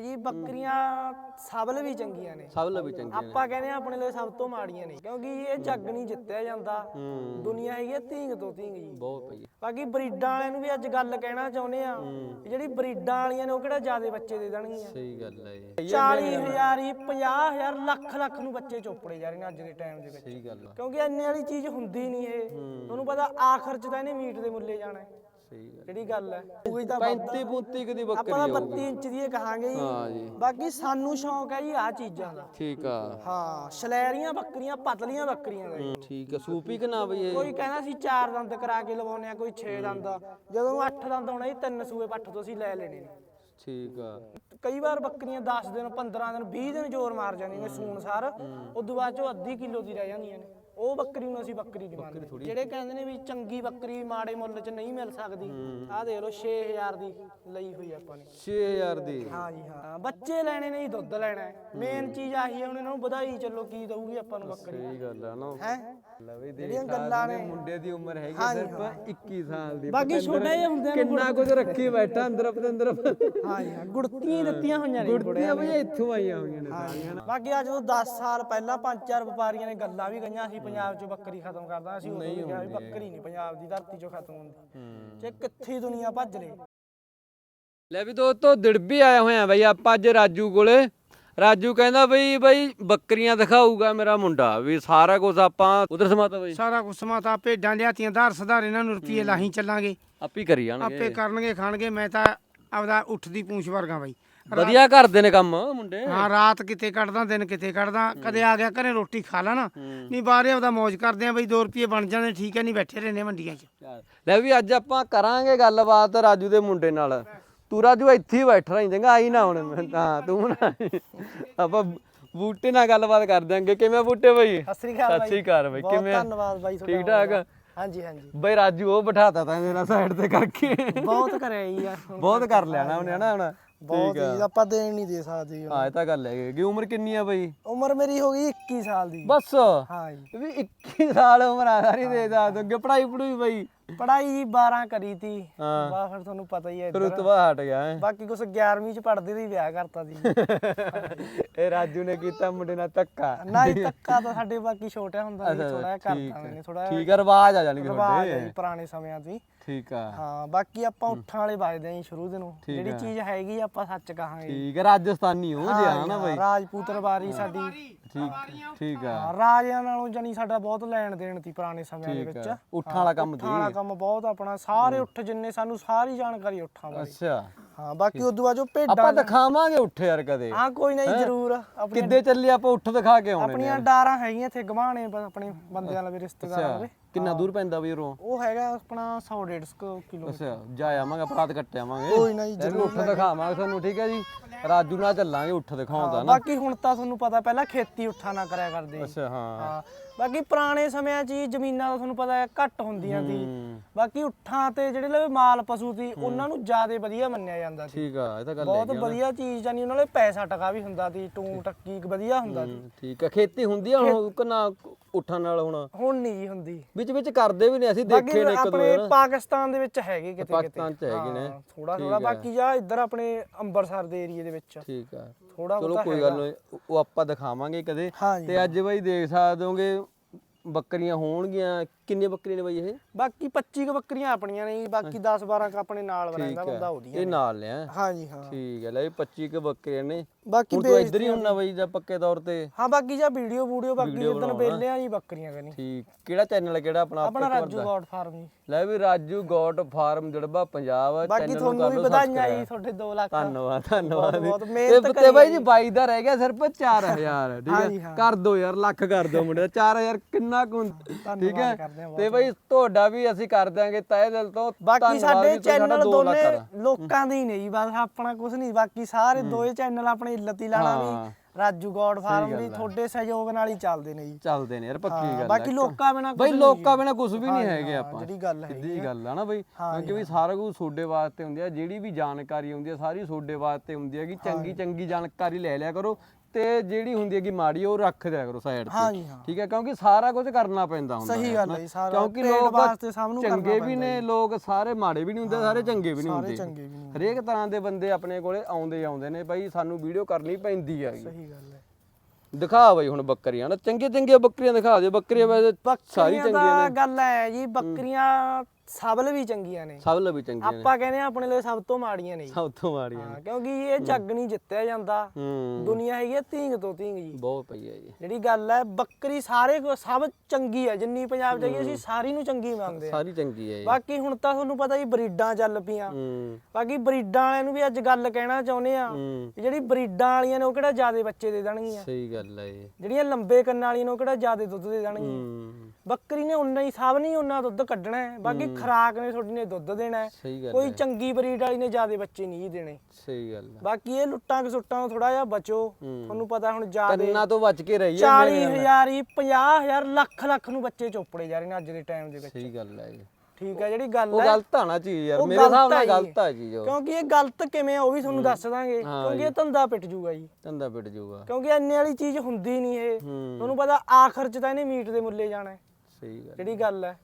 ਜੀ ਬੱਕਰੀਆਂ ਸਬਲ ਵੀ ਚੰਗੀਆਂ ਨੇ। ਸਭ ਲਈ ਚੰਗੀਆਂ ਨੇ। ਆਪਾਂ ਕਹਿੰਦੇ ਆ ਆਪਣੇ ਲਈ ਸਭ ਤੋਂ ਮਾੜੀਆਂ ਨੇ ਕਿਉਂਕਿ ਇਹ ਜੱਗ ਨਹੀਂ ਜਿੱਤਿਆ ਜਾਂਦਾ। ਹੂੰ। ਦੁਨੀਆ ਹੈਗੀ ਆ ਧੀਂਗ ਤੋਂ ਧੀਂਗ ਜੀ। ਬਹੁਤ ਪਈ ਬਾਕੀ ਬਰੀਡਾਂ ਵਾਲਿਆਂ ਨੂੰ ਵੀ ਅੱਜ ਗੱਲ ਕਹਿਣਾ ਚਾਹੁੰਦੇ ਆ ਵੀ ਜਿਹੜੀ ਬਰੀਡਾਂ ਵਾਲੀਆਂ ਨੇ ਉਹ ਕਿਹੜਾ ਜ਼ਿਆਦੇ ਬੱਚੇ ਦੇ ਦੇਣਗੀਆਂ? ਸਹੀ ਗੱਲ ਹੈ ਇਹ 40000 ਹੀ 50000 ਲੱਖ ਲੱਖ ਨੂੰ ਬੱਚੇ ਚੋਪੜੇ ਜਾ ਰਹੇ ਨੇ ਅੱਜ ਦੇ ਟਾਈਮ ਦੇ ਵਿੱਚ। ਸਹੀ ਗੱਲ ਆ। ਕਿਉਂਕਿ ਇੰਨੇ ਵਾਲੀ ਚੀਜ਼ ਹੁੰਦੀ ਨਹੀਂ ਇਹ। ਤੁਹਾਨੂੰ ਪਤਾ ਆਖਰ ਚ ਤਾਂ ਇਹਨੇ ਮੀਟ ਦੇ ਮੁੱਲੇ ਜਾਣਾ ਹੈ। ਸਹੀ ਗੱਲ ਜਿਹੜੀ ਗੱਲ ਹੈ? ਉਹੀ ਤਾਂ 35 35 ਕਦੀ ਬੱਕਰੀ ਆਪਾਂ ਤਾਂ ਆਊਗੀ 32 ਇੰਚ ਦੀ ਇਹ ਕਹਾਂਗੇ ਜੀ। ਹਾਂ ਜੀ। ਬਾਕੀ ਸਾਨੂੰ ਸ਼ੌਂਕ ਹੈ ਜੀ ਆ ਚੀਜ਼ਾਂ ਦਾ। ਠੀਕ ਆ। ਹਾਂ ਸ਼ਲੈਰੀਆਂ ਬੱਕਰੀਆਂ ਪਤਲੀਆਂ ਬੱਕਰੀਆਂ ਦਾ ਜੀ। ਹੂੰ, ਠੀਕ ਆ। ਸੂਪੀ ਕਿ ਨਾ ਬਈ ਇਹ? ਕੋਈ ਕਹਿੰਦਾ ਸੀ ਚਾਰ ਦੰਦ ਕਰਾ ਕੇ ਲਵਾਉਣੇ ਆ ਕੋਈ 6 ਦੰਦ। ਜਦੋਂ 8 ਦੰਦ ਹੋਣਾ ਜੀ ਤਿੰਨ ਸੂਏ ਪੱਠ ਤੋਂ ਅਸੀਂ ਲੈ ਲੈਣੇ ਨੇ। ਠੀਕ ਆ। ਕਈ ਵਾਰ ਬੱਕਰੀਆਂ 10 ਦਿਨ 15 ਦਿਨ 20 ਦਿਨ ਜ਼ੋਰ ਮਾਰ ਜਾਂਦੀਆਂ ਨੇ ਸੂਣ ਸਾਰ। ਉਦੋਂ ਬਾਅਦ ਚੋਂ ਅੱਧੀ ਕਿਲੋ ਦੀ ਰਹਿ ਜਾਂਦੀਆਂ ਨੇ। ਉਹ ਬੱਕਰੀ ਨੂੰ ਅਸੀਂ ਬੱਕਰੀ ਨਹੀਂ ਮੰਨਦੇ ਜਿਹੜੇ ਕਹਿੰਦੇ ਨੇ ਵੀ ਚੰਗੀ ਬੱਕਰੀ ਮਾੜੇ ਮੁੱਲ 'ਚ ਨਹੀਂ ਮਿਲ ਸਕਦੀ ਆਹ ਦੇਖ ਲਓ 6000 ਦੀ ਲਈ ਹੋਈ ਆਪਾਂ ਨੇ। 6000 ਦੀ। ਹਾਂ ਜੀ ਹਾਂ। ਬੱਚੇ ਲੈਣੇ ਨੇ ਜੀ ਦੁੱਧ ਲੈਣਾ ਮੇਨ ਚੀਜ਼ ਆਹੀ ਹੈ ਹੁਣ ਇਹਨਾਂ ਨੂੰ ਵਧਾਈ ਚੱਲੋ ਕੀ ਦਊਗੀ ਆਪਾਂ ਨੂੰ ਬੱਕਰੀ ਸਹੀ ਗੱਲ ਆ ਨਾ। ਹੈ? ਜਿਹੜੀਆਂ ਗੱਲਾਂ ਨੇ। ਮੁੰਡੇ ਦੀ ਉਮਰ ਹੈਗੀ ਹਾਂਜੀ, ਸਿਰਫ 21 ਸਾਲ ਦੀ। ਬਾਕੀ ਛੋਟੇ ਜਿਹੇ ਹੁੰਦੇ ਨੇ ਕਿੰਨਾ ਕੁਝ ਰੱਖੀ ਬੈਠਾ ਅੰਦਰ ਪਤੰਦਰ। ਹਾਂ ਜੀ ਹਾਂ ਗੁੜਤੀਆਂ ਹੀ ਦਿੱਤੀਆਂ ਹੋਈਆਂ ਨੇ ਗੁੜਤੀਆਂ ਬਈ ਇੱਥੋਂ ਆਈਆਂ ਹੋਈਆਂ ਨੇ ਸਾਰੀਆਂ। ਨਾ ਬਾਕੀ ਅੱਜ ਤੋਂ 10 ਸਾਲ ਪਹਿਲਾਂ ਪੰਜ ਚਾਰ ਵਪਾਰੀਆਂ ਨੇ ਗੱਲਾਂ ਵੀ ਕਹੀਆਂ ਅਸੀਂ ਪੰਜਾਬ 'ਚੋਂ ਬੱਕਰੀ ਖਤਮ ਕਰਦਾ ਅਸੀਂ ਉਦੋਂ ਵੀ ਕਿਹਾ ਵੀ ਬੱਕਰੀ ਨਹੀਂ ਪੰਜਾਬ ਦੀ ਧਰਤੀ 'ਚੋਂ ਖਤਮ ਹੁੰਦੀ। ਜੇ ਕਿੱਥੇ ਦੁਨੀਆ ਭੱਜ ਲੇ ਲੈ ਵੀ ਦੋਸਤੋ ਦਿੜਬੀ ਆਏ ਹੋਏ ਆ ਬਈ ਆਪਾਂ ਅੱਜ ਰਾਜੂ ਕੋਲੇ। ਰਾਜੂ ਕਹਿੰਦਾ ਬਈ ਬਈ ਬੱਕਰੀਆਂ ਦਿਖਾਊਗਾ ਮੇਰਾ ਮੁੰਡਾ ਵੀ ਸਾਰਾ ਕੁਝ ਆਪਾਂ ਉਧਰ ਸਮਾਤਾ ਬਈ। ਸਾਰਾ ਕੁਛ ਸਮਾਤਾ ਭੇਡਾਂ ਲਿਆਤੀਆਂ ਧਾਰ ਸੁਧਾਰ ਇਹਨਾਂ ਨੂੰ ਰੁਪਈਏ ਲਾਹੀ ਚੱਲਾਂਗੇ। ਆਪੀ ਕਰੀ ਜਾਣਗੇ। ਆਪੇ ਕਰਨਗੇ ਖਾਣਗੇ ਮੈਂ ਤਾਂ ਆਪਦਾ ਉੱਠਦੀ ਪੂੰਛ ਵਰਗਾ ਬਾਈ। ਵਧੀਆ ਕਰਦੇ ਨੇ ਕੰਮ ਮੁੰਡੇ। ਹਾਂ ਰਾਤ ਕਿਤੇ ਕੱਢਦਾ ਦਿਨ ਕਿਤੇ ਕੱਢਦਾ ਕਦੇ ਆ ਗਿਆ ਘਰੇ ਰੋਟੀ ਖਾ ਲੈਣਾ ਨਹੀਂ ਬਾਹਰੇ ਆਪਦਾ ਮौज ਕਰਦੇ ਆ ਬਈ 2 ਰੁਪਏ ਬਣ ਜਾਂਦੇ ਠੀਕ ਹੈ ਨਹੀਂ ਬੈਠੇ ਰਹਿੰਦੇ ਮੰਡੀਆਂ 'ਚ। ਲੈ ਵੀ ਅੱਜ ਆਪਾਂ ਕਰਾਂਗੇ ਗੱਲਬਾਤ ਰਾਜੂ ਦੇ ਮੁੰਡੇ ਨਾਲ। ਤੂੰ ਰਾਜੂ ਇੱਥੇ ਹੀ ਬੈਠ ਰਹੀਂ ਚੰਗਾ ਆਈ ਨਾ ਹੁਣ। ਹਾਂ ਤੂੰ ਨਾ ਆਈ। ਆਪਾਂ ਬੂਟੇ ਨਾਲ ਗੱਲਬਾਤ ਕਰ ਦਿਆਂਗੇ ਕਿਵੇਂ ਬੂਟੇ ਬਈ? ਸਤਿ ਸ੍ਰੀ ਅਕਾਲ ਸਤਿ ਸ੍ਰੀ ਅਕਾਲ ਬਈ। ਬਹੁਤ ਕਿਵੇਂ ਆ? ਧੰਨਵਾਦ ਬਾਈ ਤੁਹਾਡਾ ਠੀਕ ਠਾਕ? ਹਾਂਜੀ ਹਾਂਜੀ। ਬਈ ਰਾਜੂ ਉਹ ਬਿਠਾਤਾ ਤਾਂ ਮੇਰਾ ਸਾਈਡ ਤੇ ਕਰਕੇ। ਬਹੁਤ ਕਰਿਆ ਜੀ ਯਾਰ। ਹੁਣ ਬਹੁਤ ਕਰ ਲਿਆ ਨਾ ਉਹਨੇ ਹਨਾ ਹੁਣ? ਬਹੁਤ ਜੀ ਆਪਾਂ ਦੇਣ ਨਹੀਂ ਦੇ ਸਕਦੇ ਜੀ ਹਾਂ ਇਹ ਤਾਂ ਗੱਲ ਹੈ ਕਿ ਉਮਰ ਕਿੰਨੀ ਆ ਬਈ? ਉਮਰ ਮੇਰੀ ਹੋ ਗਈ 21 ਸਾਲ ਦੀ। ਬਸ। ਹਾਂ ਜੀ। ਵੀ 21 ਸਾਲ ਉਮਰ ਆ ਸਾਰੀ ਦੇ ਦਾ ਅੱਗੇ ਪੜਾਈ ਪੜੂਈ ਬਈ? ਪੜਾਈ ਜੀ 12 ਕਰੀ ਤੀ। ਹਾਂ। ਬਾ ਫਿਰ ਤੁਹਾਨੂੰ ਪਤਾ ਹੀ ਹੈ ਫਿਰ ਇੱਧਰ। ਬਾਅਦ ਹਟ ਗਿਆ ਹੈਂ। ਬਾਕੀ ਕੁਛ 11ਵੀਂ ਚ ਪੜਦੇ ਦੀ ਵਿਆਹ ਕਰਤਾ ਸੀ। ਇਹ ਰਾਜੂ ਨੇ ਕੀਤਾ ਮੁੰਡੇ ਨਾਲ ਧੱਕਾ। ਨਹੀਂ ਧੱਕਾ ਤਾਂ ਸਾਡੇ ਬਾਕੀ ਛੋਟਾ ਹੁੰਦਾ ਸੀ ਥੋੜਾ ਠੀਕ ਕਰਤਾ। ਮੈਨੇ ਥੋੜਾ ਠੀਕ ਆ ਰਿਵਾਜ ਆ ਜਾਣਗੇ ਰਿਵਾਜ ਹੈ ਤੁਹਾਡੇ ਪੁਰਾਣੇ ਸਮਿਆਂ ਦੀ। ਠੀਕ ਆ। ਹਾਂ ਬਾਕੀ ਆਪਾਂ ਉੱਠਾਂ ਵਾਲੇ ਵੱਜਦੇ ਆਂ ਸ਼ੁਰੂ ਦੇ ਨੂੰ ਠੀਕ ਜਿਹੜੀ ਹੈ। ਚੀਜ਼ ਹੈਗੀ ਆਪਾਂ ਸੱਚ ਕਹਾਂਗੇ। ਠੀਕ ਆ ਰਾਜਸਥਾਨੀ ਹੋ ਜੀ ਹਾਂ ਨਾ ਹਾਂ, ਬਈ। ਰਾਜਪੂਤ ਰਵਾਰੀ ਸਾਡੀ। ਠੀਕ ਠੀਕ ਆ। ਰਾਜਿਆਂ ਨਾਲੋਂ ਜਾਨੀ ਸਾਡਾ ਬਹੁਤ ਲੈਣ ਦੇਣ ਸੀ ਪੁਰਾਣੇ ਸਮਿਆਂ ਦੇ ਵਿੱਚ। ਉੱਠਾਂ ਵਾਲਾ ਕੰਮ ਉੱਠਾਂ ਵਾਲਾ ਕੰਮ ਬਹੁਤ ਆਪਣਾ ਸਾਰੇ ਉੱਠ ਜਿੰਨੇ ਸਾਨੂੰ ਸਾਰੀ ਜਾਣਕਾਰੀ ਉੱਠਾਂ ਬਾਰੇ ਅੱਛਾ। ਹਾਂ ਬਾਕੀ ਉਦੋਂ ਬਾਅਦ ਜੋ ਭੇਡਾਂ ਆਪਾਂ ਦਿਖਾਵਾਂਗੇ ਉੱਠ ਯਾਰ ਕਦੇ। ਹਾਂ ਕੋਈ ਨਹੀਂ ਜ਼ਰੂਰ। ਆਪਣੀ ਕਿੱਦੇ ਚੱਲੇ ਆਪਾਂ ਉੱਠ ਦਿਖਾ ਕੇ ਆਉਣੇ ਆਪਣੀਆਂ ਡਾਰਾਂ ਹੈਗੀਆਂ ਇੱਥੇ ਗਵਾਣੇ ਆਪਣੇ ਬੰਦਿਆਂ ਨਾਲ ਵੀ ਰਿਸ਼ਤੇਦਾਰਾਂ ਦੇ। ਕਿੰਨਾ ਦੂਰ ਪੈਂਦਾ ਬਈ ਉਰੋਂ? ਉਹ ਹੈਗਾ ਆਪਣਾ 100 150 ਕਿਲੋ ਅੱਛਾ ਜਾ ਆਵਾਂਗੇ ਪ੍ਰਾਤ ਕੱਟ ਆਵਾਂਗੇ। ਕੋਈ ਨਾ ਜੀ, ਇਹ ਵੀ ਉੱਠ ਦਿਖਾਵਾਂਗੇ ਤੁਹਾਨੂੰ ਠੀਕ ਹੈ ਜੀ? ਰਾਜੂ ਨਾਲ ਚੱਲਾਂਗੇ ਉੱਠ ਦਿਖਾਉਂਦਾ ਨਾ। ਬਾਕੀ ਹੁਣ ਤਾਂ ਤੁਹਾਨੂੰ ਪਤਾ ਪਹਿਲਾਂ ਖੇਤੀ ਉੱਠਾ ਨਾ ਕਰਿਆ ਕਰਦੇ। ਅੱਛਾ ਹਾਂ। ਹਾਂ। ਬਾਕੀ ਪੁਰਾਣੇ ਸਮਿਆਂ 'ਚ ਹੀ ਜ਼ਮੀਨਾਂ ਦਾ ਤੁਹਾਨੂੰ ਪਤਾ ਹੈ ਘੱਟ ਹੁੰਦੀਆਂ ਸੀ। ਹੂੰ, ਬਾਕੀ ਉੱਠਾਂ ਤੇ ਜਿਹੜੇ ਲਵੇ ਮਾਲ ਪਸ਼ੂ ਸੀ ਉਹਨਾਂ ਨੂੰ ਜ਼ਿਆਦਾ ਵਧੀਆ ਮੰਨਿਆ ਜਾਂਦਾ ਸੀ। ਠੀਕ ਆ ਇਹ ਤਾਂ ਗੱਲ ਬਹੁਤ ਹੈਗੀ ਆ। ਵਧੀਆ ਚੀਜ਼ ਜਾਨੀ ਉਹਨਾਂ ਲਈ ਪੈਸਾ ਟਕਾ ਵੀ ਹੁੰਦਾ ਸੀ ਟੂੰ ਟੱਕੀ ਵਧੀਆ ਹੁੰਦਾ ਸੀ। ਹੂੰ, ਠੀਕ ਆ ਖੇਤੀ ਹੁੰਦੀ ਆ ਹੁਣ ਕਿ ਨਾ ਉੱਠਾਂ ਨਾਲ ਹੁਣ? ਹੁਣ ਨਹੀਂ ਜੀ ਹੁੰਦੀ। ਵਿੱਚ ਵਿੱਚ ਕਰਦੇ ਵੀ ਨੇ ਅਸੀਂ ਦੇਖੇ ਨੇ ਇੱਕ ਦੋ ਆਪਣੇ ਪਾਕਿਸਤਾਨ ਦੇ ਵਿੱਚ ਹੈਗੇ ਕਿਤੇ ਕਿਤੇ। ਪਾਕਿਸਤਾਨ ਚ ਹੈਗੇ ਨੇ। ਥੋੜਾ ਥੋੜਾ ਬਾਕੀ ਜਾ ਇੱਧਰ ਆਪਣੇ ਅੰਮ੍ਰਿਤਸਰ ਦੇ ਏਰੀਏ ਦੇ ਵਿੱਚ। ਠੀਕ ਆ। ਥੋੜਾ ਚਲੋ ਕੋਈ ਗੱਲ ਨਹੀਂ ਉਹ ਆਪਾਂ ਦਿਖਾਵਾਂਗੇ ਕਦੇ। ਤੇ ਅੱਜ ਬਈ ਦੇਖ ਸਕਦੇ ਹੋਗੇ ਬੱਕਰੀਆਂ ਹੋਣਗੀਆਂ ਕਿੰਨੀਆਂ ਬੱਕਰੀਆਂ ਨੇ ਬਈ ਇਹ? ਬਾਕੀ 25 ਕੁ ਬੱਕਰੀਆਂ ਆਪਣੀਆਂ ਨੇ ਜੀ ਬਾਕੀ 10 12 ਕ ਆਪਣੇ ਨਾਲ ਰਹਿੰਦਾ ਬੰਦਾ ਉਹਦੀਆਂ ਇਹ ਨਾਲ ਲਿਆ ਹਾਂ? ਜੀ ਹਾਂ। ਠੀਕ ਹੈ ਲੈ ਵੀ 25 ਕੇ ਬੱਕਰੀਆਂ ਨੇ। ਬਾਕੀ ਤੂੰ ਇੱਧਰ ਹੀ ਹੁੰਨਾ ਬਈ ਜਾਂ ਪੱਕੇ ਤੌਰ ਤੇ? ਹਾਂ ਬਾਕੀ ਜਾਂ ਵੀਡੀਓ ਵੀਡੀਓ ਬਾਕੀ ਬਣਾਉਣਾ। ਵੇਲੇ ਆ ਜੀ ਬੱਕਰੀਆਂ ਕਰਨੀ ਠੀਕ। ਕਿਹੜਾ ਚੈਨਲ ਹੈ? ਕਿਹੜਾ ਆਪਣਾ ਆਪਣਾ ਰਾਜੂ। ਗੌਡ ਫਾਰਮ ਜੀ। ਲੈ ਵੀ ਰਾਜੂ ਗੋਟ ਫਾਰਮ ਜੜਬਾ ਪੰਜਾਬ ਬਾਕੀ ਤੁਹਾਨੂੰ ਵੀ ਵਧਾਈਆਂ। ਜੀ ਤੁਹਾਡੇ 2 ਲੱਖ। ਧੰਨਵਾਦ ਧੰਨਵਾਦ। ਬਹੁਤ ਮਿਹਨਤ ਕਰੀ ਤੇ ਬਾਈ ਹੈ ਜੀ। ਬਾਈ ਦਾ ਰਹਿ ਗਿਆ ਸਿਰਫ 4000 ਠੀਕ ਹਾਂਜੀ, ਹੈ। ਹਾਂ। ਕਰ ਦੋ ਯਾਰ ਲੱਖ ਕਰ ਦੋ ਮੁੰਡੇ ਦਾ। 4000 ਕਿੰਨਾ ਕੁ? ਠੀਕ ਧੰਨਵਾਦ ਕਰਦੇ ਹੈ ਹਾਂ ਤੇ ਬਾਈ ਤੁਹਾਡਾ ਵੀ ਅਸੀਂ ਕਰ ਦਿਆਂਗੇ ਤਹਿ ਦਿਲ ਤੋਂ। ਬਾਕੀ ਸਾਡੇ ਚੈਨਲ ਦੋਨੇ। ਲੋਕਾਂ ਦੇ ਹੀ ਨੇ ਜੀ ਬਸ ਆਪਣਾ ਕੁਝ ਨਹੀਂ ਬਾਕੀ ਸਾਰੇ ਦੋਏ ਚੈਨਲ ਆਪਣੇ ਇੱਲਤੀ ਲਾਣਾ ਹਾਂ। ਵੀ ਰਾਜੂ ਗੋਡ ਫਾਰਮ ਵੀ ਤੁਹਾਡੇ ਸਹਿਯੋਗ ਨਾਲ ਹੀ ਚੱਲਦੇ ਨੇ ਜੀ। ਚੱਲਦੇ ਨੇ ਯਾਰ ਪੱਕੀ ਹਾਂ, ਗੱਲ ਬਾਕੀ ਹੈ। ਲੋਕਾਂ ਬਿਨਾਂ ਬਈ ਲੋਕਾਂ ਬਿਨਾ ਕੁਝ ਵੀ ਨਹੀਂ ਹੈਗੇ ਹਾਂ, ਆਪਾਂ। ਜਿਹੜੀ ਗੱਲ ਸਿੱਧੀ ਹੈਗੀ ਜੀ ਗੱਲ ਆ ਨਾ ਬਈ ਹਾਂ ਕਿਉਂਕਿ ਵੀ ਸਾਰਾ ਕੁਝ ਤੁਹਾਡੇ ਵਾਸਤੇ ਹੁੰਦੀ ਆ ਜਿਹੜੀ ਵੀ ਜਾਣਕਾਰੀ ਹੁੰਦੀ ਆ ਸਾਰੀ ਤੁਹਾਡੇ ਵਾਸਤੇ ਹੁੰਦੀ ਹੈ ਕਿ ਚੰਗੀ ਚੰਗੀ ਜਾਣਕਾਰੀ ਲੈ ਲਿਆ ਕਰੋ ਤੇ ਜਿਹੜੀ ਹੁੰਦੀ ਹੈ ਕਿ ਮਾੜੀ ਉਹ ਰੱਖ ਦਿਆ ਕਰੋ ਸਾਈਡ ਤੇ। ਹਾਂਜੀ ਹਾਂ। ਠੀਕ ਹੈ ਕਿਉਂਕਿ ਸਾਰਾ ਕੁਝ ਕਰਨਾ ਪੈਂਦਾ ਹੁੰਦਾ ਸਹੀ ਹੈ ਗੱਲ। ਹੈ ਜੀ, ਸਾਰਾ ਕਿਉਂਕਿ ਪੇਟ ਲੋਕ ਵਾਸਤੇ ਸਭ ਨੂੰ ਕਰਨਾ ਚੰਗੇ ਵੀ ਪੈਂਦਾ ਨੇ ਲੋਕ ਸਾਰੇ ਮਾੜੇ ਵੀ ਨਹੀਂ ਹੁੰਦੇ ਸਾਰੇ ਚੰਗੇ ਵੀ ਨਹੀਂ ਸਾਰੇ ਹੁੰਦੇ। ਚੰਗੇ ਵੀ ਨਹੀਂ ਹਰੇਕ ਤਰ੍ਹਾਂ ਦੇ ਬੰਦੇ ਆਪਣੇ ਕੋਲੇ ਆਉਂਦੇ ਆਉਂਦੇ ਨੇ ਬਾਈ ਸਾਨੂੰ ਵੀਡੀਓ ਕਰਨੀ ਪੈਂਦੀ ਹੈਗੀ ਸਹੀ ਗੱਲ ਹੈ। ਦਿਖਾ ਬਈ ਹੁਣ ਬੱਕਰੀਆਂ ਨਾ ਚੰਗੇ ਚੰਗੇ ਬੱਕਰੀਆਂ ਦਿਖਾ ਦੇ ਬੱਕਰੀਆਂ ਵੈਸੇ ਸਾਰੀ ਬੱਕਰੀਆਂ ਚੰਗੀਆਂ ਦਾ ਨੇ। ਗੱਲ ਹੈ ਜੀ ਬੱਕਰੀਆਂ ਸਬਲ ਵੀ ਚੰਗੀਆਂ ਨੇ। ਸਭ ਲਈ ਚੰਗੀਆਂ ਨੇ। ਆਪਾਂ ਕਹਿੰਦੇ ਆ ਆਪਣੇ ਲਈ ਸਭ ਤੋਂ ਮਾੜੀਆਂ ਨੇ ਜੀ। ਸਭ ਤੋਂ ਮਾੜੀਆਂ ਨੇ। ਹਾਂ ਕਿਉਂਕਿ ਇਹ ਜੱਗ ਨਹੀਂ ਜਿੱਤਿਆ ਜਾਂਦਾ। ਹੂੰ। ਦੁਨੀਆ ਹੈਗੀ ਹੈ ਧੀਂਗ ਤੋਂ ਧੀਂਗ ਜੀ। ਬਹੁਤ ਪਈ ਹੈ ਜੀ। ਜਿਹੜੀ ਗੱਲ ਹੈ ਬੱਕਰੀ ਸਾਰੇ ਕੋ ਸਭ ਚੰਗੀ ਹੈ ਜਿੰਨੀ ਪੰਜਾਬ ਚ ਹੈਗੀ ਅਸੀਂ ਸਾਰੀ ਨੂੰ ਚੰਗੀ ਮੰਨਦੇ ਆ। ਸਾਰੀ ਚੰਗੀ ਹੈ ਜੀ। ਬਾਕੀ ਹੁਣ ਤਾਂ ਤੁਹਾਨੂੰ ਪਤਾ ਹੀ ਬਰੀਡਾਂ ਚੱਲ ਪਈਆਂ। ਹੂੰ। ਬਾਕੀ ਬਰੀਡਾਂ ਵਾਲਿਆਂ ਨੂੰ ਵੀ ਅੱਜ ਗੱਲ ਕਹਿਣਾ ਚਾਹੁੰਦੇ ਆ ਹੂੰ। ਕਿ ਜਿਹੜੀ ਬਰੀਡਾਂ ਵਾਲੀਆਂ ਨੇ ਉਹ ਕਿਹੜਾ ਜ਼ਿਆਦੇ ਬੱਚੇ ਦੇ ਦੇਣਗੀਆਂ? ਸਹੀ ਗੱਲ ਹੈ ਜੀ। ਜਿਹੜੀਆਂ ਲੰਬੇ ਕੰਨਾਂ ਵਾਲੀਆਂ ਨੇ ਉਹ ਕਿਹੜਾ ਜ਼ਿਆਦੇ ਦੁੱਧ ਦੇ ਦੇਣਗੀਆਂ? ਹੂੰ। ਬੱਕਰੀ ਨੇ ਉਨਾ ਹੀ ਸਭ ਨਹੀਂ ਉਨਾ ਦੁੱਧ ਕੱਢਣਾ ਹੈ। ਬਾਕੀ ਖਰਾਕ ਨੇ ਤੁਹਾਡੀ ਨੇ ਦੁੱਧ ਦੇਣਾ ਹੈ। ਸਹੀ ਗੱਲ ਕੋਈ ਚੰਗੀ ਬਰੀਡ ਵਾਲੀ ਨੇ ਜ਼ਿਆਦੇ ਬੱਚੇ ਨਹੀਂ ਦੇਣੇ। ਸਹੀ ਗੱਲ ਹੈ। ਬਾਕੀ ਇਹ ਲੁੱਟਾਂ ਕਸੁੱਟਾਂ ਤੋਂ ਥੋੜਾ ਜਿਹਾ ਬਚੋ। ਤੁਹਾਨੂੰ ਪਤਾ ਹੁਣ ਜ਼ਿਆਦੇ ਕੰਨਾਂ ਤੋਂ ਬਚ ਕੇ ਰਹੀਏ। 40000 ਹੀ 50000 ਲੱਖ ਲੱਖ ਨੂੰ ਬੱਚੇ ਚੋਪੜੇ ਜਾ ਰਹੇ ਨੇ ਅੱਜ ਦੇ ਟਾਈਮ ਦੇ ਵਿੱਚ। ਸਹੀ ਗੱਲ ਹੈ ਜੀ। ਠੀਕ ਹੈ ਜਿਹੜੀ ਗੱਲ ਉਹ ਹੈ। ਗਲਤ ਆ ਨਾ ਚੀਜ਼ ਯਾਰ। ਉਹ ਮੇਰੇ ਹਿਸਾਬ ਨਾਲ ਗਲਤ ਆ ਜੀ। ਗਲਤ ਆ ਜੀ ਜੋ ਕਿਉਂਕਿ ਇਹ ਗਲਤ ਕਿਵੇਂ ਆ ਉਹ ਵੀ ਤੁਹਾਨੂੰ ਦੱਸ ਦਾਂਗੇ। ਕਿਉਂਕਿ ਇਹ ਧੰਦਾ ਪਿੱਟ ਜੂਗਾ ਜੀ। ਧੰਦਾ ਪਿੱਟ ਜਾਊਗਾ ਕਿਉਂਕਿ ਇੰਨੇ ਵਾਲੀ ਚੀਜ਼ ਹੁੰਦੀ ਨਹੀਂ ਇਹ। ਤੁਹਾਨੂੰ ਪਤਾ ਆਖਰ ਚ ਤਾਂ ਇਹਨੇ ਮੀਟ ਦੇ ਮੁੱਲੇ ਜਾਣਾ ਸਹੀ ਗੱਲ ਜਿਹੜੀ ਗੱਲ ਹੈ।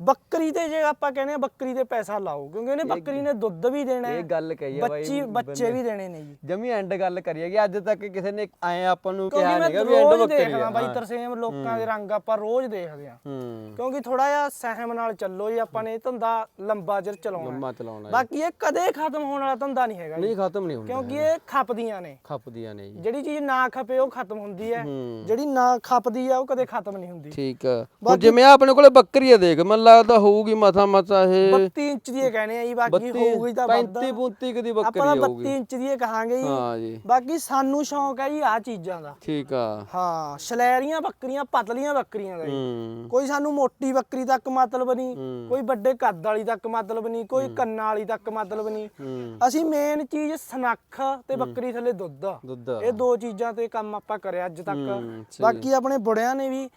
ਬੱਕਰੀ ਤੇ ਜੇ ਆਪਾਂ ਕਹਿੰਦੇ ਆ ਬੱਕਰੀ ਤੇ ਪੈਸਾ ਲਾਓ ਕਿਉਂਕਿ ਇਹਨੇ ਬੱਕਰੀ ਨੇ ਦੁੱਧ ਵੀ ਦੇਣਾ ਹੈ ਇਹ ਗੱਲ ਕਹੀ ਆ ਬਾਈ ਬੱਚੀ ਬੱਚੇ ਵੀ ਦੇਣੇ ਨੇ ਜੀ। ਜਮੀ ਐਂਡ ਗੱਲ ਕਰੀ ਹੈਗੀ ਅੱਜ ਤੱਕ ਕਿਸੇ ਨੇ ਆਏ ਆਪਾਂ ਨੂੰ ਕਿਹਾ ਨਹੀਂਗਾ ਵੀ ਐਂਡ ਬੱਕਰੀ ਆ। ਬਾਈ ਤਰਸੇਮ ਲੋਕਾਂ ਦੇ ਰੰਗ ਆਪਾਂ ਰੋਜ਼ ਦੇਖਦੇ ਆ। ਕਿਉਂਕਿ ਥੋੜਾ ਜਿਹਾ ਸਹਿਮ ਨਾਲ ਚੱਲੋ ਜੀ ਆਪਾਂ ਨੇ ਇਹ ਧੰਦਾ ਲੰਬਾ ਚਿਰ ਚਲਾਉਣਾ ਜੀ। ਬਾਕੀ ਇਹ ਕਦੇ ਖਤਮ ਹੋਣ ਵਾਲਾ ਧੰਦਾ ਨਹੀਂ ਹੈਗਾ ਨਹੀਂ ਖਤਮ ਨਹੀਂ ਹੁੰਦਾ ਕਿਉਂਕਿ ਇਹ ਖਪਦੀਆਂ ਨੇ। ਖਪਦੀਆਂ ਨੇ ਜੀ। ਜਿਹੜੀ ਚੀਜ਼ ਨਾ ਖਪੇ ਉਹ ਖਤਮ ਹੁੰਦੀ ਹੈ। ਜਿਹੜੀ ਨਾ ਖਪਦੀ ਆ ਉਹ ਕਦੇ ਖਤਮ ਨਹੀਂ ਹੁੰਦੀ। ਠੀਕ ਹੁਣ ਜਿਵੇਂ ਆਪਣੇ ਕੋਲੇ ਬੱਕਰੀ ਆ ਦੇਖ ਮੈਨੂੰ ਲੱਗਦਾ ਹੋਊਗੀ ਮਥਾ ਮਥਾ ਇਹ। 32 ਇੰਚ ਦੀ ਕਹਿੰਦੇ ਆ ਜੀ ਬਾਕੀ ਹੋਊਗੀ ਤਾਂ ਵੱਧ। 35 35 ਕਦੀ ਆਪਾਂ ਬੱਕਰੀ ਹੋਊਗੀ। 32 ਇੰਚ ਦੀ ਕਹਾਂਗੇ ਜੀ। ਹਾਂ ਜੀ। ਬਾਕੀ ਸਾਨੂੰ ਸ਼ੌਂਕ ਹੈ ਜੀ ਆ ਚੀਜ਼ਾਂ ਦਾ। ਠੀਕ ਆ। ਹਾਂ ਸ਼ਲੈਰੀਆਂ ਬੱਕਰੀਆਂ ਪਤਲੀਆਂ ਬੱਕਰੀਆਂ ਦਾ ਜੀ। ਕੋਈ ਸਾਨੂੰ ਮੋਟੀ ਬੱਕਰੀ ਤੱਕ ਮਤਲਬ ਨਹੀਂ। ਕੋਈ ਵੱਡੇ ਕੱਦ ਵਾਲੀ ਤੱਕ ਮਤਲਬ ਨਹੀਂ ਕੋਈ ਕੰਨਾਂ ਵਾਲੀ ਤੱਕ ਮਤਲਬ ਨਹੀਂ। ਅਸੀਂ ਮੇਨ ਚੀਜ਼ ਸਨੱਖ ਤੇ ਬੱਕਰੀ ਥੱਲੇ ਦੁੱਧ ਇਹ ਦੋ ਚੀਜ਼ਾਂ ਤੇ ਕੰਮ ਆਪਾਂ ਕਰਿਆ ਅੱਜ ਤੱਕ। ਬਾਕੀ ਆਪਣੇ ਬੁੜਿਆਂ ਨੇ ਵੀ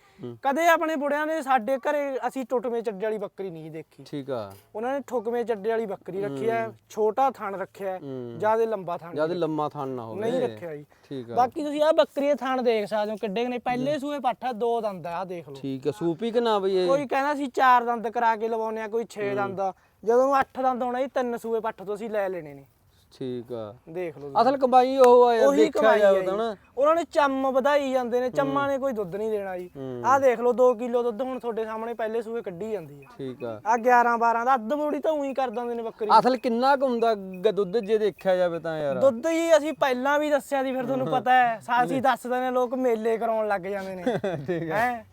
ਕਦੇ ਆਪਣੇ ਬੁੜਿਆਂ ਨੇ ਸਾਡੇ ਘਰੇ ਅਸੀਂ ਟੁੱਟਵੇਂ ਚੱਡੇ ਵਾਲੀ ਬੱਕਰੀ ਨਹੀਂ ਦੇਖੀ। ਠੀਕ ਆ। ਉਹਨਾਂ ਨੇ ਠੁਕਵੇਂ ਚੱਡੇ ਵਾਲੀ ਬੱਕਰੀ ਰੱਖੀ ਹੈ। ਛੋਟਾ ਥਣ ਰੱਖਿਆ ਹੈ। ਜ਼ਿਆਦਾ ਲੰਬਾ ਥਣ ਜਦ ਲੰਮਾ ਥਣ ਨਾ ਹੋਵੇ। ਨਹੀਂ ਰੱਖਿਆ ਜੀ। ਠੀਕ ਆ। ਬਾਕੀ ਤੁਸੀਂ ਆ ਬੱਕਰੀ ਦੇ ਥਣ ਦੇਖ ਸਕਦੇ ਹੋ ਕਿੱਡੇ ਨੇ। ਪਹਿਲੇ ਸੂਏ ਪੱਠਾ ਦੋ ਦੰਦ ਆ ਦੇਖ ਲਓ। ਠੀਕ ਆ। ਸੂਪੀ ਕਿ ਨਾ ਬਈ ਇਹ? ਕੋਈ ਕਹਿੰਦਾ ਸੀ ਚਾਰ ਦੰਦ ਕਰਾ ਕੇ ਲਵਾਉਣੇ ਆ ਕੋਈ 6 ਦੰਦ ਜਦੋਂ ਅੱਠ ਦੰਦ ਹੋਣਾ ਜੀ ਤਿੰਨ ਸੂਏ ਪੱਠ ਤੋਂ ਅਸੀਂ ਲੈ ਲੈਣੇ ਨੇ। ਠੀਕ ਆ। ਦੇਖ ਲਓ ਅਸਲ ਕਮਾਈ ਉਹ ਆ ਯਾਰ ਉਹੀ ਦੇਖਿਆ ਕਮਾਈ ਹੈ ਜਾਵੇ। ਤਾਂ ਨਾ। ਉਹਨਾਂ ਨੇ ਚੰਮ ਵਧਾਈ ਜਾਂਦੇ ਨੇ ਚੰਮਾਂ ਨੇ ਕੋਈ ਦੁੱਧ ਨਹੀਂ ਦੇਣਾ ਜੀ। ਹੂੰ। ਆਹ ਦੇਖ ਲਓ 2 ਕਿਲੋ ਦੁੱਧ ਹੁਣ ਤੁਹਾਡੇ ਸਾਹਮਣੇ ਪਹਿਲੇ ਸੂਏ ਕੱਢੀ ਜਾਂਦੀ ਹੈ ਠੀਕ ਆ। ਆ 11 12 ਦਾ ਅੱਧ ਬੋੜੀ ਤਾਂ ਉਹੀ ਕਰ ਦਿੰਦੇ ਨੇ ਬੱਕਰੀ। ਅਸਲ ਕਿੰਨਾ ਕੁ ਹੁੰਦਾ ਗ- ਦੁੱਧ ਜੇ ਦੇਖਿਆ ਜਾਵੇ ਤਾਂ ਯਾਰ। ਦੁੱਧ ਜੀ ਅਸੀਂ ਪਹਿਲਾਂ ਵੀ ਦੱਸਿਆ ਸੀ ਫਿਰ ਤੁਹਾਨੂੰ ਪਤਾ ਹੈ। ਸਾਸੀ ਦੱਸਦੇ ਨੇ ਲੋਕ ਮੇਲੇ ਕਰਾਉਣ ਲੱਗ ਜਾਂਦੇ ਨੇ। ਠੀਕ ਹੈ?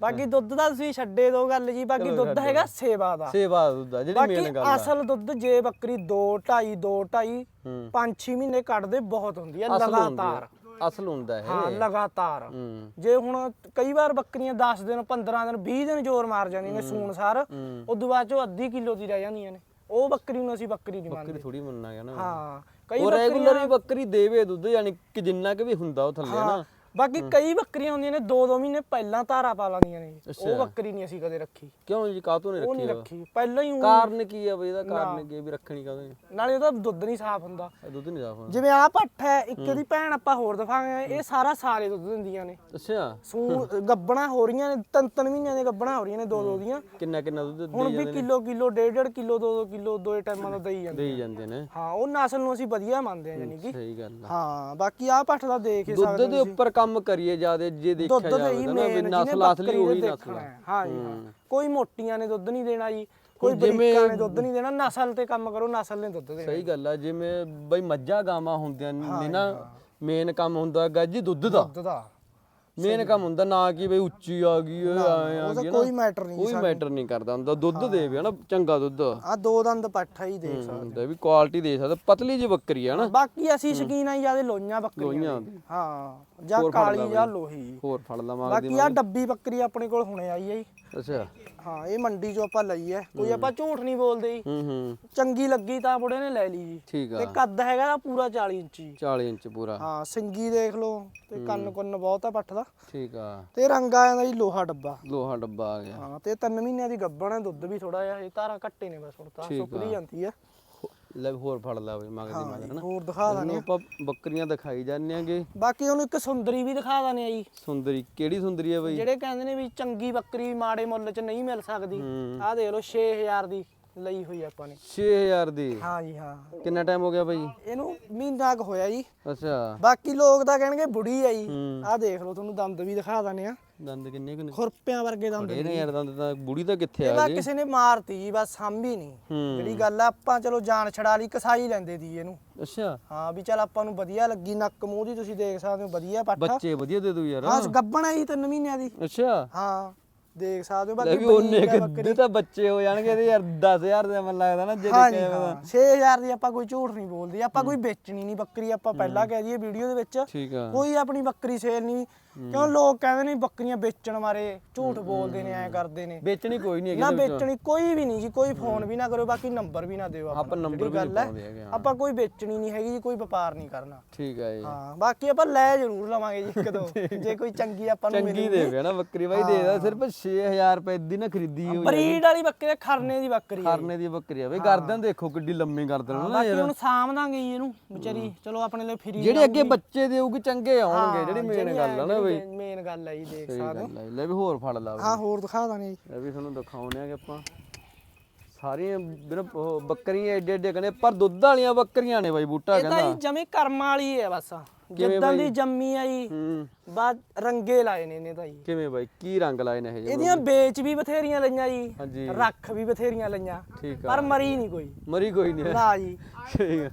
ਬਾਕੀ ਦੁੱਧ ਦਾ ਤੁਸੀਂ ਛੱਡੇ ਦੋ ਗੱਲ ਜੀ ਬਾਕੀ ਦੁੱਧ ਹੈਗਾ ਸੇਵਾ ਦਾ। ਸੇਵਾ ਦਾ ਦੁੱਧ ਆ ਜਿਹੜੀ ਮੇਨ ਗੱਲ ਆ। ਅਸਲ ਦੁੱਧ ਜੇ ਬੱਕਰੀ 2 2.5 2 2.5 ਹੂੰ। 5-6 ਮਹੀਨੇ ਕੱਢਦੇ ਬਹੁਤ ਹੁੰਦੀ ਹੁੰਦੀ ਲਗਾਤਾਰ। ਆ। ਅਸਲ ਹੁੰਦਾ ਹਾਂ ਇਹ ਲਗਾਤਾਰ। ਹੂੰ। ਜੇ ਹੁਣ ਕਈ ਵਾਰ ਬੱਕਰੀਆਂ 10 ਦਿਨ 15 ਦਿਨ 20 ਦਿਨ ਜ਼ੋਰ ਮਾਰ ਜਾਂਦੀਆਂ ਨੇ ਸੂਣ ਸਾਰ ਉਦੋਂ ਬਾਅਦ ਚੋਂ ਅੱਧੀ ਕਿਲੋ ਦੀ ਰਹਿ ਜਾਂਦੀਆਂ ਨੇ। ਉਹ ਬੱਕਰੀ ਨੂੰ ਅਸੀਂ ਬੱਕਰੀ ਨਹੀਂ ਮੰਨਦੇ ਬੱਕਰੀ ਥੋੜੀ ਮੰਨਣਾ ਹੈ ਨਾ। ਹਾਂ ਕਈ ਰੈਗੂਲਰ ਹੀ ਬੱਕਰੀ ਦੇਵੇ ਦੁੱਧ ਯਾਨੀ ਕਿ ਜਿੰਨਾ ਕਿ ਵੀ ਹੁੰਦਾ ਉਹ ਥੱਲੇ ਨਾ। ਬਾਕੀ ਕਈ ਬੱਕਰੀਆਂ ਹੁੰਦੀਆਂ ਨੇ 2-2 ਮਹੀਨੇ ਪਹਿਲਾਂ ਧਾਰਾ ਪਾ ਲੈਂਦੀਆਂ ਨੇ। ਉਹ ਅੱਛਾ। ਬੱਕਰੀ ਨਹੀਂ ਅਸੀਂ ਕਦੇ ਰੱਖੀ। ਕਿਉਂ ਜੀ? ਕਾਤੋਂ ਨਹੀਂ ਉਹ ਰੱਖੀ ਨਹੀਂ ਆ? ਰੱਖੀ। ਪਹਿਲਾਂ ਹੀ ਊਂ- ਕਾਰਨ ਕੀ ਆ ਬਈ? ਇਹਦਾ ਕਾਰਨ ਕੀ ਆ ਵੀ ਰੱਖਣੀ ਕਾਹਦੋਂ ਨਾਲੇ ਉਹਦਾ ਦੁੱਧ ਨਹੀਂ ਸਾਫ਼ ਹੁੰਦਾ। ਇਹ ਦੁੱਧ ਨਹੀਂ ਸਾਫ਼ ਜਿਵੇਂ ਆਹ ਪੱਠ ਹੈ ਇੱਕ ਦੀ ਭੈਣ ਆਪਾਂ ਹੋਰ ਦਿਖਾਵਾਂਗੇ। ਇਹ ਸਾਰਾ ਸਾਰੇ ਦੁੱਧ ਦਿੰਦੀਆਂ ਨੇ। ਅੱਛਾ। ਸੂ ਗੱਬਣਾ ਹੋ ਰਹੀਆਂ ਨੇ ਤਿੰਨ ਤਿੰਨ ਮਹੀਨਿਆਂ ਦੀਆਂ ਗੱਬਣਾ ਹੋ ਰਹੀਆਂ ਨੇ ਦੋ ਦੋ ਦੀਆਂ। ਕਿੰਨਾ ਕਿੰਨਾ ਦੁੱਧ ਹੁਣ ਵੀ ਕਿਲੋ ਕਿਲੋ ਡੇਢ ਡੇਢ ਕਿਲੋ ਦੋ ਦੋ ਕਿਲੋ ਦੋਏ ਟਾਈਮਾਂ ਦਾ ਦਈ ਜਾਂਦੇ ਦੇਈ ਜਾਂਦੇ ਨੇ। ਹਾਂ ਉਹ ਨਸਲ ਨੂੰ ਅਸੀਂ ਵਧੀਆ ਮੰਨਦੇ ਹਾਂ ਯਾਨੀ ਕਿ। ਸਹੀ ਗੱਲ ਆ। ਹਾਂ ਬਾਕੀ ਆਹ ਪੱਠ ਦਾ ਦੇਖ ਹੀ ਦੁੱਧ ਸਕਦੇ ਦੇ ਉੱਪਰ ਕੰਮ ਕਰੀਏ ਜਿਆਦੇ ਜੇ ਦੇਖਿਆ ਦੁੱਧ ਜਾਵੇ ਤਾਂ ਨਾ ਵੀ ਮੇਨ ਨਸਲ ਅਸਲੀ ਉਹੀ ਨਸਲ ਆ। ਹਾਂ। ਜੀ ਹਾਂ। ਕੋਈ ਮੋਟੀਆਂ ਨੇ ਦੁੱਧ ਨਹੀਂ ਦੇਣਾ ਜੀ ਕੋਈ ਬਰੀਕਾਂ ਨੇ ਦੁੱਧ ਨਹੀਂ ਦੇਣਾ ਨਸਲ ਤੇ ਕੰਮ ਕਰੋ ਨਸਲ ਨੇ ਦੁੱਧ ਦੇਣਾ। ਸਹੀ ਗੱਲ ਆ ਜਿਵੇਂ ਬਈ ਮੱਝਾਂ ਗਾਵਾਂ ਹੁੰਦੀਆਂ ਨੇ ਨਾ ਮੇਨ ਕੰਮ ਹੁੰਦਾ ਹੈਗਾ ਜੀ ਦੁੱਧ ਦਾ। ਦੁੱਧ ਦਾ। ਮੇਨ ਕੰਮ ਹੁੰਦਾ ਨਾ ਕਿ ਬਈ ਉੱਚੀ ਆ ਗਈ ਆਏ ਆ ਉਹਦਾ ਗਈ ਕੋਈ ਮੈਟਰ ਨਹੀਂ ਕੋਈ ਮੈਟਰ ਨਹੀਂ ਕਰਦਾ ਹੁੰਦਾ ਦੁੱਧ ਦੇਵੇ ਹਨਾ ਚੰਗਾ ਦੁੱਧ। ਆ ਦੋ ਦੰਦ ਪੱਠਾ ਹੀ ਦੇਖ ਸਕਦੇ। ਹੁੰਦਾ ਵੀ ਕੁਆਲਿਟੀ ਦੇ ਸਕਦਾ ਪਤਲੀ ਜਿਹੀ ਬੱਕਰੀ ਆ ਨਾ। ਬਾਕੀ ਅਸੀਂ ਸ਼ਕੀਨ ਆਈ ਜਿਆਦੇ ਲੋਈਆਂ ਬੱਕਰੀਆਂ ਲੋਈਆਂ ਦੀ। ਹਾਂ। ਜਾਂ ਕਾਲੀ ਜਾਂ ਲੋਹੀ। ਹੋਰ ਫੜ ਲਵਾਂਗੇ ਬਾਕੀ ਆ ਡੱਬੀ ਬੱਕਰੀ ਆਪਣੇ ਕੋਲ ਹੁਣੇ ਆਈ ਹੈ ਜੀ। ਅੱਛਾ। ਹਾਂ ਇਹ ਮੰਡੀ ਚੋਂ ਆਪਾਂ ਲਈ ਹੈ। ਕੋਈ ਆਪਾਂ ਝੂਠ ਨਹੀਂ ਬੋਲਦੇ ਜੀ। ਹੂੰ ਹੂੰ। ਚੰਗੀ ਲੱਗੀ ਤਾਂ ਬੁੜੇ ਨੇ ਲੈ ਲਈ ਜੀ। ਠੀਕ ਆ। ਤੇ ਕੱਦ ਹੈਗਾ ਦਾ ਪੂਰਾ 40 ਇੰਚੀ। 40 ਇੰਚ ਪੂਰਾ। ਹਾਂ ਸਿੰਗੀ ਦੇਖ ਲਓ ਤੇ ਕੰਨ ਕੁੰਨ ਬਹੁਤ ਆ ਪੱਠ ਦਾ। ਠੀਕ ਆ। ਤੇ ਰੰਗ ਆ ਜਾਂਦਾ ਜੀ ਲੋਹਾ ਡੱਬਾ। ਲੋਹਾ ਡੱਬਾ ਆ ਗਿਆ। ਹਾਂ ਤੇ 3 ਮਹੀਨਿਆਂ ਦੀ ਗੱਬਣ ਹੈ ਦੁੱਧ ਵੀ ਥੋੜਾ ਜਿਹਾ ਇਹ ਧਾਰਾਂ ਘੱਟੇ ਨੇ ਬਸ ਹੁਣ ਤਾਂ ਸੁੱਕਦੀ ਜਾਂਦੀ ਹੋ- ਲੈ ਵੀ ਹੋਰ ਫੜ ਲਾ ਬਈ ਮੰਗਦੀ ਮੰਗਦੀ ਹਨਾ? ਹੋਰ ਦਿਖਾ ਦਾਂ ਇਹਨੂੰ ਆਪਾਂ ਬੱਕਰੀਆਂ ਦਿਖਾਈ ਜਾਂਦੇ ਆਂਗੇ। ਬਾਕੀ ਉਹਨੂੰ ਇੱਕ ਸੁੰਦਰੀ ਵੀ ਦਿਖਾ ਦਾਂ ਜੀ ਸੁੰਦਰੀ ਕਿਹੜੀ ਸੁੰਦਰੀ ਆ ਬਈ? ਜਿਹੜੇ ਕਹਿੰਦੇ ਨੇ ਵੀ ਚੰਗੀ ਬੱਕਰੀ ਮਾੜੇ ਮੁੱਲ 'ਚ ਨਹੀਂ ਮਿਲ ਸਕਦੀ ਹੂੰ। ਆਹ ਦੇਖ ਲਓ 6000 ਦੀ ਲਈ ਹੋਈ ਆਪਾਂ ਨੇ। 6000 ਦੀ? ਹਾਂ ਜੀ ਹਾਂ। ਕਿੰਨਾ ਟਾਈਮ ਹੋ ਗਿਆ ਬਈ? ਇਹਨੂੰ ਮਹੀਨਾ ਕੁ ਹੋਇਆ ਜੀ। ਅੱਛਾ। ਬਾਕੀ ਲੋਕ ਤਾਂ ਕਹਿਣਗੇ ਬੁੜੀ ਆ ਜੀ। ਹੂੰ। ਆਹ ਦੇਖ ਲਓ ਤੁਹਾਨੂੰ ਦੰਦ ਵੀ ਦਿਖਾ ਦਾਨੇ ਆ ਦੰਦ ਕਿੰਨੇ ਕਿੰਨੇ ਖੁਰਪਿਆਂ ਵਰਗੇ ਦੰਦ ਇਹ ਨੇ ਯਾਰ ਦੰਦ ਤਾਂ ਬੁੜੀ ਤਾਂ ਕਿੱਥੇ ਆ ਬਸ ਗਈ? ਕਿਸੇ ਨੇ ਮਾਰਤੀ ਜੀ ਬਸ ਸਾਂਭੀ ਨਹੀਂ। ਹੂੰ। ਜਿਹੜੀ ਗੱਲ ਆ ਆਪਾਂ ਚਲੋ ਜਾਨ ਛੜਾ ਲਈ ਕਸਾਈ ਲੈਂਦੇ ਦੀ ਇਹਨੂੰ। ਅੱਛਾ। ਹਾਂ ਵੀ ਚਲ ਆਪਾਂ ਨੂੰ ਵਧੀਆ ਲੱਗੀ ਨੱਕ ਮੂੰਹ ਦੀ ਤੁਸੀਂ ਦੇਖ ਸਕਦੇ ਹੋ ਵਧੀਆ ਪੱਠਾ। ਬੱਚੇ ਵਧੀਆ ਦੇ ਦੂ ਯਾਰ। ਹਾਂ ਗੱਬਣ ਹੈ ਜੀ ਤਿੰਨ ਮਹੀਨਿਆਂ ਦੀ। ਅੱਛਾ। ਹਾਂ। ਦੇਖ ਸਕਦੇ ਹੋ ਲੈ ਬਾਕੀ ਵੀ ਉਹਨੇ ਬਰੀਕ ਕਿੱਦੇ ਤਾਂ ਬੱਚੇ ਹੋ ਜਾਣਗੇ ਇਹਦੇ ਯਾਰ 10000 ਦਾ ਮਨ ਲੱਗਦਾ ਨਾ ਜੇ ਹਾਂ ਜੀ ਦੇਖਿਆ ਹਾਂ 6000 ਦੀ ਆਪਾਂ ਕੋਈ ਝੂਠ ਨਹੀਂ ਬੋਲਦੇ ਆਪਾਂ ਕੋਈ ਵੇਚਣੀ ਨਹੀਂ ਬੱਕਰੀ ਆਪਾਂ ਪਹਿਲਾਂ ਕਹਿ ਦਈਏ ਵੀਡੀਓ ਦੇ ਵਿੱਚ ਠੀਕ ਆ। ਕੋਈ ਆਪਣੀ ਬੱਕਰੀ ਸੇਲ ਨਹੀਂ। ਕਿਉਂ ਲੋਕ ਕਹਿੰਦੇ ਨੇ ਬੱਕਰੀਆਂ ਵੇਚਣ ਮਾਰੇ ਝੂਠ ਬੋਲਦੇ ਨੇ ਐ ਕਰਦੇ ਨੇ। ਵੇਚਣੀ ਕੋਈ ਨਹੀਂ ਹੈਗੀ ਨਾ ਇਹਦੇ ਵਿੱਚੋਂ। ਵੇਚਣੀ ਕੋਈ ਵੀ ਨਹੀਂ ਜੀ ਕੋਈ ਫੋਨ ਵੀ ਨਾ ਕਰੋ ਬਾਕੀ ਨੰਬਰ ਵੀ ਨਾ ਦਿਓ ਆਪਾਂ ਨੰਬਰ ਜਿਹੜੀ ਵੀ ਨਹੀਂ ਗੱਲ ਹੈ, ਪਾਉਂਦੇ ਹੈਗੇ ਹਾਂ। ਆਪਾਂ ਕੋਈ ਵੇਚਣੀ ਨਹੀਂ ਹੈਗੀ ਜੀ ਕੋਈ ਵਪਾਰ ਨਹੀਂ ਕਰਨਾ। ਠੀਕ ਆ ਜੀ। ਹਾਂ ਬਾਕੀ ਆਪਾਂ ਲੈ ਜ਼ਰੂਰ ਲਵਾਂਗੇ ਜੀ ਇੱਕ ਦੋ ਜੇ ਕੋਈ ਚੰਗੀ ਆਪਾਂ ਨੂੰ ਚੰਗੀ ਮਿਲੂਗੀ। ਦੇਵੇ ਨਾ ਬੱਕਰੀ ਬਾਈ ਦੇ ਦਾ ਸਿਰਫ 6000 ਰੁਪਏ ਦੀ ਨਾ ਖਰੀਦੀ ਹੋਈ ਆ। ਬਰੀਡ ਵਾਲੀ ਬੱਕਰੀ ਖਰਨੇ ਦੀ ਬੱਕਰੀ ਹੈ ਖਰਨੇ ਦੀ ਬੱਕਰੀ ਆ ਬਈ ਗਰਦਨ ਦੇਖੋ ਕਿੱਡੀ ਲੰਮੀ ਗਰਦਨ ਨਾ ਬਾਕੀ ਹੁਣ ਸਾਂਭ ਦਾਂਗੇ ਜੀ ਇਹਨੂੰ ਵਿਚਾਰੀ ਚਲੋ ਆਪਣੇ ਲਈ ਫਰੀ ਜਿਹੜੇ ਅੱਗੇ ਬੱਚੇ ਦੇਊਗੀ ਚੰਗੇ ਆਉਣਗੇ ਜਿਹੜੀ ਮੇਨ ਗੱਲ ਆ ਨਾ ਬਈ। ਮੇਨ ਗੱਲ ਹੈ ਜੀ ਦੇਖ ਸਹੀ ਸਕਦੇ ਹੋ। ਗੱਲ ਆ ਜੀ। ਲੈ ਵੀ ਹੋਰ ਫੜ ਲਾ। ਹਾਂ ਹੋਰ ਦਿਖਾ ਦਾਂਗੇ ਜੀ। ਇਹ ਵੀ ਤੁਹਾਨੂੰ ਦਿਖਾਉਣੇ ਆਗੇ ਆਪਾਂ। ਸਾਰੀਆਂ ਉਹ ਬੱਕਰੀਆਂ ਏਡੇ ਏਡੇ ਕਹਿੰਦੇ ਪਰ ਦੁੱਧ ਵਾਲੀਆਂ ਬੱਕਰੀਆਂ ਨੇ ਬਾਈ ਬੂਟਾ ਇਹ ਤਾਂ ਕਹਿੰਦਾ। ਜਮੇ ਕਰਮ ਵਾਲੀ ਹੈ ਬਸ। ਕਿਵੇਂ ਜਿੱਦਾਂ ਬਾਈ? ਦੀ ਜੰਮੀ ਆ ਜੀ ਹੂੰ। ਬਾਅਦ ਰੰਗੇ ਲਾਏ ਨੇ ਇਹਨੇ ਤਾਂ ਜੀ। ਕਿਵੇਂ ਬਾਈ? ਕੀ ਰੰਗ ਲਾਏ ਨੇ ਇਹ ਜਿਹੇ? ਇਹਦੀਆਂ ਵੇਚ ਵੀ ਬਥੇਰੀਆਂ ਲਈਆਂ ਜੀ ਰੱਖ ਵੀ ਬਥੇਰੀਆਂ ਲਈਆਂ ਠੀਕ ਆ। ਪਰ ਮਰੀ ਨਹੀਂ ਕੋਈ। ਮਰੀ ਕੋਈ ਨਹੀਂ। ਨਾ ਜੀ। ਠੀਕ ਆ।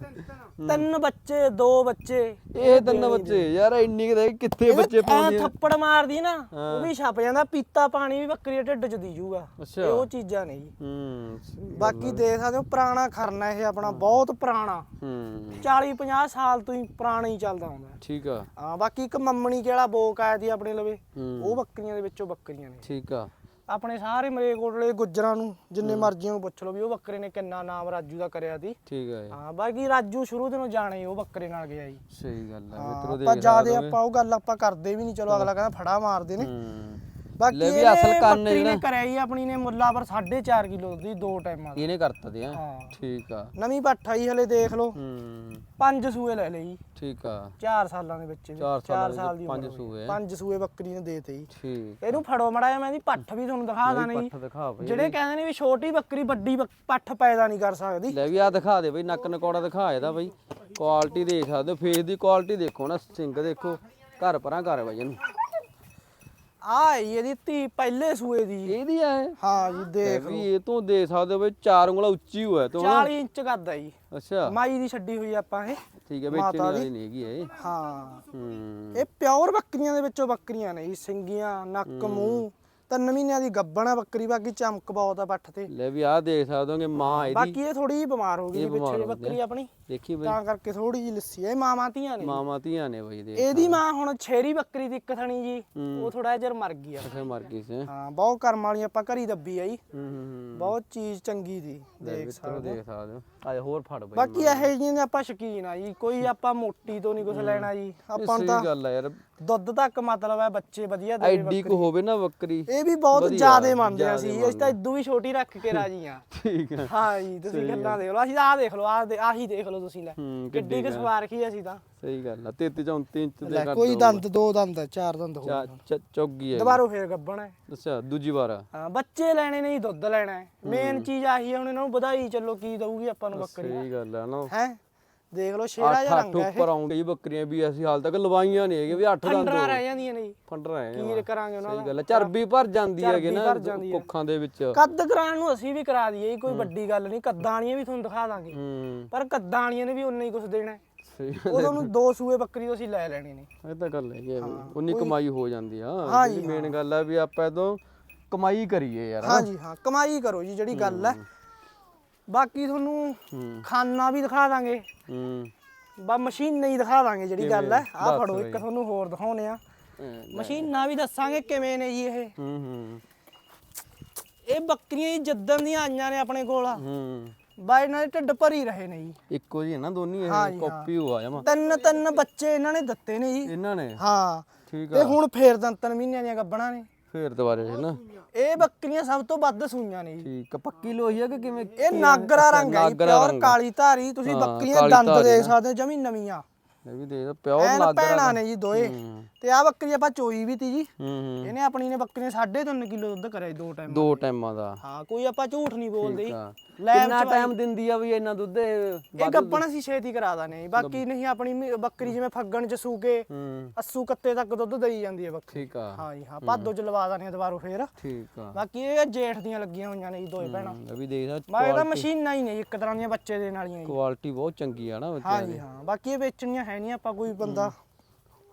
ਤਿੰਨ ਬੱਚੇ ਦੋ ਬੱਚੇ ਇਹ ਤਿੰਨ ਬੱਚੇ ਯਾਰ ਇੰਨੀ ਕਿਤੇ ਕਿੱਥੇ ਬੱਚੇ ਪਾਉਂਦੇ ਆ? ਥੱਪੜ ਮਾਰਦੀ ਨਾ। ਉਹ ਵੀ ਛਪ ਜਾਂਦਾ ਪੀਤਾ ਪਾਣੀ ਵੀ ਬੱਕਰੀ ਦੇ ਢਿੱਡ 'ਚ ਦੀ ਜੂਗਾ ਇਹ ਉਹ ਚੀਜ਼ਾਂ ਨੇ ਜੀ। ਹੂੰ। ਬਾਕੀ ਦੇਖ ਸਕਦੇ ਹੋ ਪੁਰਾਣਾ ਖਰਨਾ ਇਹ ਆਪਣਾ ਬਹੁਤ ਪੁਰਾਣਾ। ਹੂੰ। 40 50 ਸਾਲ ਤੋਂ ਹੀ ਪੁਰਾਣਾ ਹੀ ਚੱਲਦਾ ਆਉਂਦਾ। ਠੀਕ ਆ। ਹਾਂ ਬਾਕੀ ਇੱਕ ਮੰਮਣੀ ਕਿਹੜਾ ਬੋਕ ਆਇਆ ਸੀ ਆਪਣੇ ਲਵੇ ਉਹ ਬੱਕਰੀਆਂ ਦੇ ਵਿੱਚੋਂ ਬੱਕਰੀਆਂ ਨੇ। ਠੀਕ ਆ। ਆਪਣੇ ਸਾਰੇ ਮਰੇਕੋਟਲੇ ਗੁੱਜਰਾਂ ਨੂੰ ਜਿੰਨੇ ਮਰਜ਼ੀਆਂ ਨੂੰ ਪੁੱਛ ਲਓ ਵੀ ਉਹ ਬੱਕਰੇ ਨੇ ਕਿੰਨਾ ਨਾਮ ਰਾਜੂ ਦਾ ਕਰਿਆ ਸੀ। ਠੀਕ ਜੀ। ਹਾਂ ਬਾਕੀ ਰਾਜੂ ਸ਼ੁਰੂ ਤੋਂ ਜਾਣੇ ਉਹ ਬੱਕਰੇ ਨਾਲ ਗਿਆ ਜੀ। ਸਹੀ ਗੱਲ ਹਾਂ, ਮਿੱਤਰੋ ਦੇਖ ਆਪਾਂ ਜਿਆਦੇ ਹੋ। ਆਪਾਂ ਉਹ ਗੱਲ ਆਪਾਂ ਕਰਦੇ ਵੀ ਨਹੀਂ ਚਲੋ ਅਗਲਾ ਕਹਿੰਦਾ ਫੜਾ ਮਾਰਦੇ ਨੇ। ਹੂੰ। ਬਾਕੀ ਲੈ ਵੀ ਅਸਲ ਕੰਨ ਜਿਹੜਾ- ਕਰਿਆ ਜੀ ਆਪਣੀ ਨੇ ਮੁੱਲਾਪਰ 4.5 ਕਿਲੋ ਦੀ ਦੋ ਟਾਈਮਾਂ ਦਾ। ਇਹਨੇ ਕਰਤਾ ਤੇ ਆ। ਹਾਂ। ਠੀਕ ਆ। ਨਵੀਂ ਪੱਠ ਆਈ ਹਲੇ ਦੇਖ ਲਓ। ਹੂੰ। ਪੰਜ ਸੂਏ ਲੈ ਲਈ। ਠੀਕ ਆ। 4 ਸਾਲਾਂ ਦੇ ਵਿੱਚ ਚਾਰ ਸਾਲਾਂ ਦੇ ਪੰਜ। ਸੂਏ। ਪੰਜ ਸੂਏ ਬੱਕਰੀ ਨੇ ਦੇਤੇ। ਜੀ ਠੀਕ ਇਹਨੂੰ ਫੜੋ ਮੜਾਇਆ ਮੈਂ ਦੀ ਪੱਠ ਵੀ ਤੁਹਾਨੂੰ ਦਿਖਾ ਦਾਂ ਜੀ ਪੱਠ ਦਿਖਾ ਬਈ ਜਿਹੜੇ ਕਹਿੰਦੇ ਨੇ ਵੀ ਛੋਟੀ ਬੱਕਰੀ ਵੱਡੀ ਬੱਕ- ਪੱਠ ਪੈਦਾ ਨਹੀਂ ਕਰ ਸਕਦੀ। ਲੈ ਵੀ ਆ ਦਿਖਾ ਦੇ ਬਈ ਨੱਕ ਨਕੌੜਾ ਦਿਖਾ ਇਹਦਾ ਬਈ। ਕੁਆਲਿਟੀ ਦੇਖ ਸਕਦੇ ਹੋ ਫੇਸ ਦੀ ਕੁਆਲਿਟੀ ਦੇਖੋ ਨਾ ਸਿੰਗ ਦੇਖੋ। ਘਰ ਪਰਾਂ ਘਰ ਬਈ ਇਹਨੂੰ। ਆ ਇਹਦੀ ਧੀ ਪਹਿਲੇ ਸੂਏ ਦੀ। ਇਹਦੀ ਆ ਇਹ? ਹਾਂ ਜੀ ਦੇਖ ਵੀ ਇਹ ਤੋਂ ਦੇਖ ਸਕਦੇ ਹੋ ਬਈ ਚਾਰ ਉਂਗਲਾ ਉੱਚੀ ਹੋਇਆ ਤੋਂ 40 ਇੰਚ ਕਰਦਾ ਜੀ। ਅੱਛਾ। ਮਾਈ ਦੀ ਛੱਡੀ ਹੋਈ ਆਪਾਂ ਇਹ। ਠੀਕ ਹੈ ਮਾਤਾ ਦੀ। ਵਾਲੀ ਨਹੀਂ ਹੈਗੀ ਇਹ। ਹਾਂ। ਹੂੰ। ਇਹ ਪਿਓਰ ਬੱਕਰੀਆਂ ਦੇ ਵਿੱਚੋਂ ਬੱਕਰੀਆਂ ਨੇ ਜੀ ਸਿੰਗੀਆਂ ਨੱਕ ਮੂੰਹ। ਤਿੰਨ ਮਹੀਨਿਆਂ ਦੀ ਗੱਬਣ ਆ ਬੱਕਰੀ ਬਾਕੀ ਚਮਕ ਬਹੁਤ ਆ ਪੱਠ ਤੇ। ਲੈ ਵੀ ਆਹ ਦੇਖ ਸਕਦੇ ਹੋਗੇ ਮਾਂ ਇਹਦੀ। ਬਾਕੀ ਇਹ ਥੋੜੀ ਜਿਹੀ ਬਿਮਾਰ ਹੋ ਗਈ ਇਹ ਜੀ ਪਿੱਛੇ ਬਿਮਾਰ ਜਿਹੀ ਹੋ ਗਈ ਬੱਕਰੀ ਆਪਣੀ। ਦੇਖੀ ਬਈ। ਤਾਂ ਕਰਕੇ ਥੋੜੀ ਜਿਹੀ ਲੱਸੀ ਆ। ਮਾਵਾਂ ਧੀਆਂ ਨੇ ਮਾਮਾ ਧੀਆਂ ਨੇ ਬਈ ਦੇ ਇਹਦੀ ਮਾਂ ਹੁਣ ਛੇਰੀ ਬੱਕਰੀ ਦੀ ਇੱਕ ਥਣੀ ਜੀ। ਉਹ ਥੋੜਾ ਜਿਹਾ ਮਰ ਗਈ ਆ। ਅੱਛਾ ਮਰ ਗਈ ਸੀ। ਹੂੰ ਬਹੁਤ ਕਰਮ ਵਾਲੀ ਆਪਾਂ ਘਰੀ ਦੱਬੀ ਆ ਜੀ। ਹੂੰ ਹੂੰ ਬਹੁਤ ਚੀਜ਼ ਚੰਗੀ ਦੀ ਦੇਖ ਸਕਦੇ। ਦੇਖ ਸਕਦੇ ਹੋ। ਆ ਹੋਰ ਫੜ ਬਈ ਬਾਕੀ ਇਹੋ ਜਿਹੀਆਂ ਦੇ ਆਪਾਂ ਸ਼ਕੀਨ ਆ ਜੀ। ਕੋਈ ਆਪਾਂ ਮੋਟੀ ਤੋਂ ਨਹੀਂ ਕੁਝ ਲੈਣਾ ਜੀ। ਆਪਾਂ ਨੂੰ ਸਹੀ ਤਾਂ ਗੱਲ ਆ ਯਾਰ। ਦੁੱਧ ਤੱਕ ਮਤਲਬ ਹੈ ਬੱਚੇ ਵਧੀਆ ਦੇ ਐਡੀ ਕੁ ਹੋਵੇ ਨਾ ਬੱਕਰੀ। ਇਹ ਵੀ ਬਹੁਤ ਜ਼ਿਆਦੇ ਮੰਨਦੇ ਆ ਜ਼ਿਆਦੇ ਅਸੀਂ। ਤਾਂ ਇਦੋਂ ਵੀ ਛੋਟੀ ਰੱਖ ਕੇ ਰਾਜੀ ਆ। ਠੀਕ ਆ। ਹਾਂ ਜੀ ਤੁਸੀਂ ਗੱਲਾਂ ਦੇਖ ਲਓ। ਅਸੀਂ ਆਹ ਦੇਖ ਲਓ ਆਹ ਆਹੀ ਦੇਖ ਲਓ। ਤੁਸੀਂ ਲੈ। ਹੂੰ ਕਿੱਡੀ ਕੁ ਸਵਾਰ ਕੀ ਅਸੀਂ ਤਾਂ? ਸਹੀ ਗੱਲ ਆ 33 34 ਇੰਚ ਦੇ ਲੈ ਕਰ ਕੋਈ। ਦੰਦ ਦੋ ਦੰਦ ਚਾਰ ਦੰਦ ਹੋ ਚਾ- ਚ- ਚੌਗੀ ਹੈ ਦੁਬਾਰੋ ਫੇਰ ਗੱਬਣ ਹੈ। ਅੱਛਾ ਦੂਜੀ ਵਾਰ ਆ। ਹਾਂ ਬੱਚੇ ਲੈਣੇ ਨਹੀਂ ਦੁੱਧ ਲੈਣਾ ਹੈ। ਮੇਨ ਚੀਜ਼ ਆਹੀ ਹੈ ਹੁਣ ਇਹਨਾਂ ਨੂੰ ਵਧਾਈ ਚੱਲੋ ਕੀ ਦਊਗੀ ਆਪਾਂ ਨੂੰ ਬੱਕਰੀ ਸਹੀ ਗੱਲ ਆ ਨਾ। ਹੈ? ਦੇਖ ਲਓ ਸ਼ੇਰਾ ਜਿਹਾ ਰੰਗ ਹੈ ਉੱਪਰ ਆਉਂਦੇ ਬੱਕਰੀਆਂ ਵੀ ਅਸੀਂ ਹਾਲ ਤੱਕ ਲਵਾਈਆਂ ਨਹੀਂ ਹੈਗੇ ਵੀ ਅੱਠ ਦੰਦ ਫੰਡਰਾ ਰਹਿ ਜਾਂਦੀਆਂ ਨੇ ਜੀ। ਫੰਡ ਰਹੇ ਕੀ ਕਰਾਂਗੇ ਉਹਨਾਂ ਸਹੀ ਗੱਲ ਚਰਬੀ ਭਰ ਜਾਂਦੀ ਹੈਗੇ ਨਾ ਹੈ। ਕੁੱਖਾਂ ਦੇ ਵਿੱਚ। ਕੱਦ ਕਰਾਉਣ ਨੂੰ ਅਸੀਂ ਵੀ ਕਰਾ ਦਈਏ ਜੀ, ਕੋਈ ਵੱਡੀ ਗੱਲ ਨਹੀਂ ਕੱਦਾਂ ਵਾਲੀਆਂ ਵੀ ਤੁਹਾਨੂੰ ਦਿਖਾ ਦਾਂਗੇ। ਹੂੰ। ਪਰ ਕੱਦਾਂ ਵਾਲੀਆਂ ਨੇ ਵੀ ਉਨਾ ਹੀ ਕੁਝ ਦੇਣਾ ਹੈ। ਉਹ ਤੁਹਾਨੂੰ ਦੋ ਸੂਏ ਬੱਕਰੀ ਤੋਂ ਅਸੀਂ ਲੈ ਲੈਣੇ ਨੇ। ਇਹ ਤਾਂ ਗੱਲ ਹੈਗੀ ਵੀ ਉਨੀ ਕਮਾਈ ਹੋ ਜਾਂਦੀ ਆ। ਹਾਂ ਮੇਨ ਗੱਲ ਆ ਵੀ ਆਪਾਂ ਇਦੋਂ ਕਮਾਈ ਕਰੀਏ ਯਾਰ ਹਾਂਜੀ ਹਾਂ ਕਮਾਈ ਕਰੋ ਜੀ ਜਿਹੜੀ ਗੱਲ ਹੈ। ਬਾਕੀ ਤੁਹਾਨੂੰ ਹੂੰ। ਖਾਨਾ ਵੀ ਦਿਖਾ ਦਾਂਗੇ। ਹੂੰ। ਬਾ ਮਸ਼ੀਨ ਨਹੀਂ ਦਿਖਾ ਦਾਂਗੇ ਜਿਹੜੀ ਗੱਲ ਹੈ। ਦੱਸ ਫੜੋ। ਇੱਕ ਤੁਹਾਨੂੰ ਹੋਰ ਦਿਖਾਉਣੇ ਆ ਹੂੰ ਮਸ਼ੀਨਾਂ ਵੀ ਦੱਸਾਂਗੇ ਕਿਵੇਂ ਨੇ ਜੀ ਇਹ। ਹੂੰ ਇਹ ਬੱਕਰੀਆਂ ਜੱਦਨ ਦੀਆਂ ਆਈਆਂ ਨੇ ਆਪਣੇ ਕੋਲ। ਹੂੰ। ਬਾ ਇਹਨਾਂ ਦੇ ਢਿੱਡ ਭਰੀ ਰਹੇ ਨੇ ਜੀ। ਇੱਕੋ ਜੀ ਹੈ ਨਾ ਦੋਨੀ ਹਾਂ ਇਹ ਕਾਪੀ ਹੋਆ ਜਮਾ ਤਿੰਨ ਤਿੰਨ ਬੱਚੇ ਇਹਨਾਂ ਨੇ ਦਿੱਤੇ ਨੇ ਜੀ। ਇਹਨਾਂ ਨੇ? ਹਾਂ। ਠੀਕ ਤੇ ਆ। ਹੁਣ ਫੇਰ ਦੰਤਨ ਮਹੀਨਿਆਂ ਦੀਆਂ ਗੱਬਣਾ ਨੇ। ਫੇਰ ਦੁਬਾਰੇ ਹੈ ਨਾ। ਇਹ ਬੱਕਰੀਆਂ ਸਭ ਤੋਂ ਵੱਧ ਸੂਈਆਂ ਨੇ ਜੀ। ਠੀਕ ਆ ਪੱਕੀ ਲੋਹੀ ਆ ਕਿ ਕਿਵੇਂ? ਇਹ ਨਾਗਰਾ ਰੰਗ ਹੈ ਨਾਗਰਾ ਪਿਓਰ ਰੰਗ। ਕਾਲੀ ਧਾਰੀ ਤੁਸੀਂ ਹਾਂ, ਬੱਕਰੀਆਂ ਕਾਲੀ ਦੰਦ ਧਾਰੀ ਦੇਖ ਨਾ। ਸਕਦੇ ਹੋ ਜਮੀ ਨਵੀਆਂ। ਇਹ ਵੀ ਦੇ ਪਿਓਰ ਐਨ ਨਾਗਰਾ ਭੈਣਾਂ ਨੇ ਜੀ ਦੋਏ। ਹੂੰ। ਤੇ ਆ ਬੱਕਰੀ ਆਪਾਂ ਚੋਈ ਵੀ ਤੀ ਜੀ। ਹੂੰ ਇਹਨੇ ਆਪਣੀ ਨੇ ਬੱਕਰੀਆਂ 3.5 ਕਿਲੋ ਦੁੱਧ ਕਰਿਆ ਜੀ ਦੋ ਟਾਈਮ ਦੋ ਟਾਈਮਾਂ ਦਾ। ਹਾਂ ਕੋਈ ਆਪਾਂ ਝੂਠ ਨਹੀਂ ਬੋਲਦੇ ਜੀ। ਠੀਕ ਆ। ਲੈਬ ਕਿੰਨਾ ਟਾਈਮ ਦਿੰਦੀ ਆ ਵੀ ਇੰਨਾ ਦੁੱਧ ਇਹ ਇਹ ਗੱਪਣ ਅਸੀਂ ਛੇਤੀ ਕਰਾ ਦਾਨੇ ਜੀ ਬਾਕੀ ਨਹੀਂ ਆਪਣੀ ਮ- ਬੱਕਰੀ ਜਿਵੇਂ ਫੱਗਣ ਚ ਸੂਕੇ ਹੂੰ। ਅੱਸੂ ਕੱਤੇ ਤੱਕ ਦੁੱਧ ਦੇਈ ਜਾਂਦੀ ਹੈ ਬੱਕਰੀ। ਠੀਕ ਆ। ਹਾਂ ਜੀ ਹਾਂ ਭਾਦੋ ਚ ਲਵਾ ਦਾਨੇ ਦੁਬਾਰਾ ਫੇਰ। ਠੀਕ ਆ। ਬਾਕੀ ਇਹ ਜੇਠ ਦੀਆਂ ਲੱਗੀਆਂ ਹੋਈਆਂ ਨੇ ਜੀ ਦੋਏ ਭੈਣਾਂ। ਹੂੰ, ਇਹ ਵੀ ਦੇਖ ਮੈਂ ਇਹਦਾ ਮਸ਼ੀਨਾਂ ਹੀ ਨੇ ਜੀ, ਇੱਕ ਤਰ੍ਹਾਂ ਦੀਆਂ ਬੱਚੇ ਦੇਣ ਵਾਲੀਆਂ ਜੀ। ਕੁਆਲਿਟੀ ਬਹੁਤ ਚੰਗੀ ਆ ਨਾ ਹਾਂ ਬੱਚਿਆਂ ਜੀ ਹਾਂ। ਬਾਕੀ ਇਹ ਵੇਚਣੀਆਂ ਹੈ ਨਹੀਂ ਆਪਾਂ ਕੋਈ ਬੰਦਾ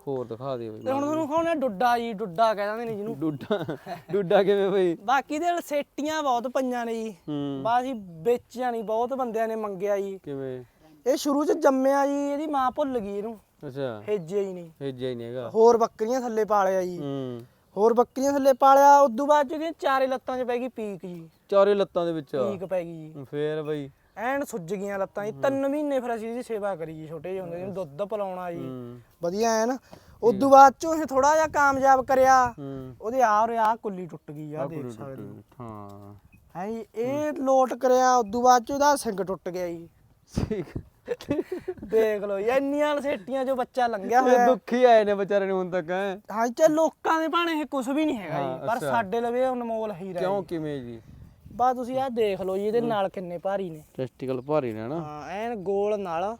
ਹੋਰ ਦਿਖਾ ਦੇ ਬਈ ਹੁਣ ਤੁਹਾਨੂੰ ਖਾਉਣੇ ਡੁੱਡਾ ਜੀ ਡੁੱਡਾ ਕਹਿ ਦਿੰਦੇ ਨੇ ਜਿਹਨੂੰ। ਡੁੱਡਾ ਡੁੱਡਾ ਕਿਵੇਂ ਬਈ? ਬਾਕੀ ਦੇ ਸੇਟੀਆਂ ਬਹੁਤ ਪਈਆਂ ਨੇ ਜੀ। ਹੂੰ। ਬਾਸ ਜੀ ਵੇਚਿਆ ਨਹੀਂ ਬਹੁਤ ਬੰਦਿਆਂ ਨੇ ਮੰਗਿਆ ਜੀ। ਕਿਵੇਂ? ਇਹ ਸ਼ੁਰੂ ਚ ਜੰਮਿਆ ਜੀ ਇਹਦੀ ਮਾਂ ਭੁੱਲ ਗਈ ਇਹਨੂੰ। ਅੱਛਾ। ਹੇਜਿਆ ਹੀ ਨਹੀਂ। ਭੇਜਿਆ ਹੀ ਨਹੀਂ ਹੈਗਾ। ਹੋਰ ਬੱਕਰੀਆਂ ਥੱਲੇ ਪਾਲਿਆ ਜੀ। ਹੂੰ। ਹੋਰ ਬੱਕਰੀਆਂ ਥੱਲੇ ਪਾਲਿਆ ਉਦੋਂ ਬਾਅਦ ਚ ਇਹਦੀਆਂ ਚਾਰੇ ਲੱਤਾਂ 'ਚ ਪੈ ਗਈ ਪੀਕ ਜੀ। ਚਾਰੇ ਲੱਤਾਂ ਦੇ ਵਿੱਚ। ਪੀਕ ਪੈ ਗਈ ਜੀ। ਫੇਰ ਬਈ। ਐਨ ਸੁੱਜ ਗਈਆਂ ਲੱਤਾਂ ਜੀ। ਤਿੰਨ ਮਹੀਨੇ ਫਿਰ ਅਸੀਂ ਇਹਦੀ ਸੇਵਾ ਕਰੀ ਜੀ ਛੋਟੇ ਜਿਹੇ ਹੁੰਦੇ ਜਿਹਨੂੰ ਦੁੱਧ ਪਿਲਾਉਣਾ ਜੀ। ਵਧੀਆ ਐਨ ਉਦੋਂ ਬਾਅਦ ਚੋਂ ਇਹ ਥੋੜਾ ਜਿਹਾ ਕਾਮਯਾਬ ਕਰਿਆ। ਉਹਦੇ ਆ ਆ ਕੁੱਲੀ ਟੁੱਟ ਗਈ ਆ ਦੇਖ ਸਕਦੇ ਹੋ। ਹਾਂ। ਹੈ ਜੀ ਇਹ ਲੋਟ ਕਰਿਆ ਉਦੋਂ ਬਾਅਦ ਚ ਉਹਦਾ ਸਿੰਘ ਟੁੱਟ ਗਿਆ ਜੀ। ਠੀਕ। ਦੇਖ ਜੀ ਇੰਨੀਆਂ ਲਸੇਟੀਆਂ ਚੋਂ ਬੱਚਾ ਲੰਘਿਆ ਇਹ ਹੋਇਆ। ਦੁੱਖੀ ਆਏ ਨੇ ਵਿਚਾਰੇ ਨੂੰ ਹੁਣ ਤੱਕ ਹੈਂ। ਹਾਂ ਚੇ ਲੋਕਾਂ ਦੇ ਭਾਣੇ ਇਹ ਕੁਝ ਵੀ ਨਹੀਂ ਹੈਗਾ ਜੀ ਪਰ। ਸਾਡੇ ਲਵੇ ਅਨਮੋਲ ਹੀਰਾ ਕਿਉਂ ਜੀ। ਕਿਵੇਂ ਜੀ? ਬਾ ਤੁਸੀਂ ਆਹ ਦੇਖ ਲਓ ਜੀ ਇਹਦੇ ਨਾਲ ਕਿੰਨੇ ਭਾਰੀ ਨੇ। ਟੈਸਟੀਕਲ ਭਾਰੀ ਨੇ ਨਾ ਹਾਂ ਐਨ ਗੋਲ ਨਾਲ।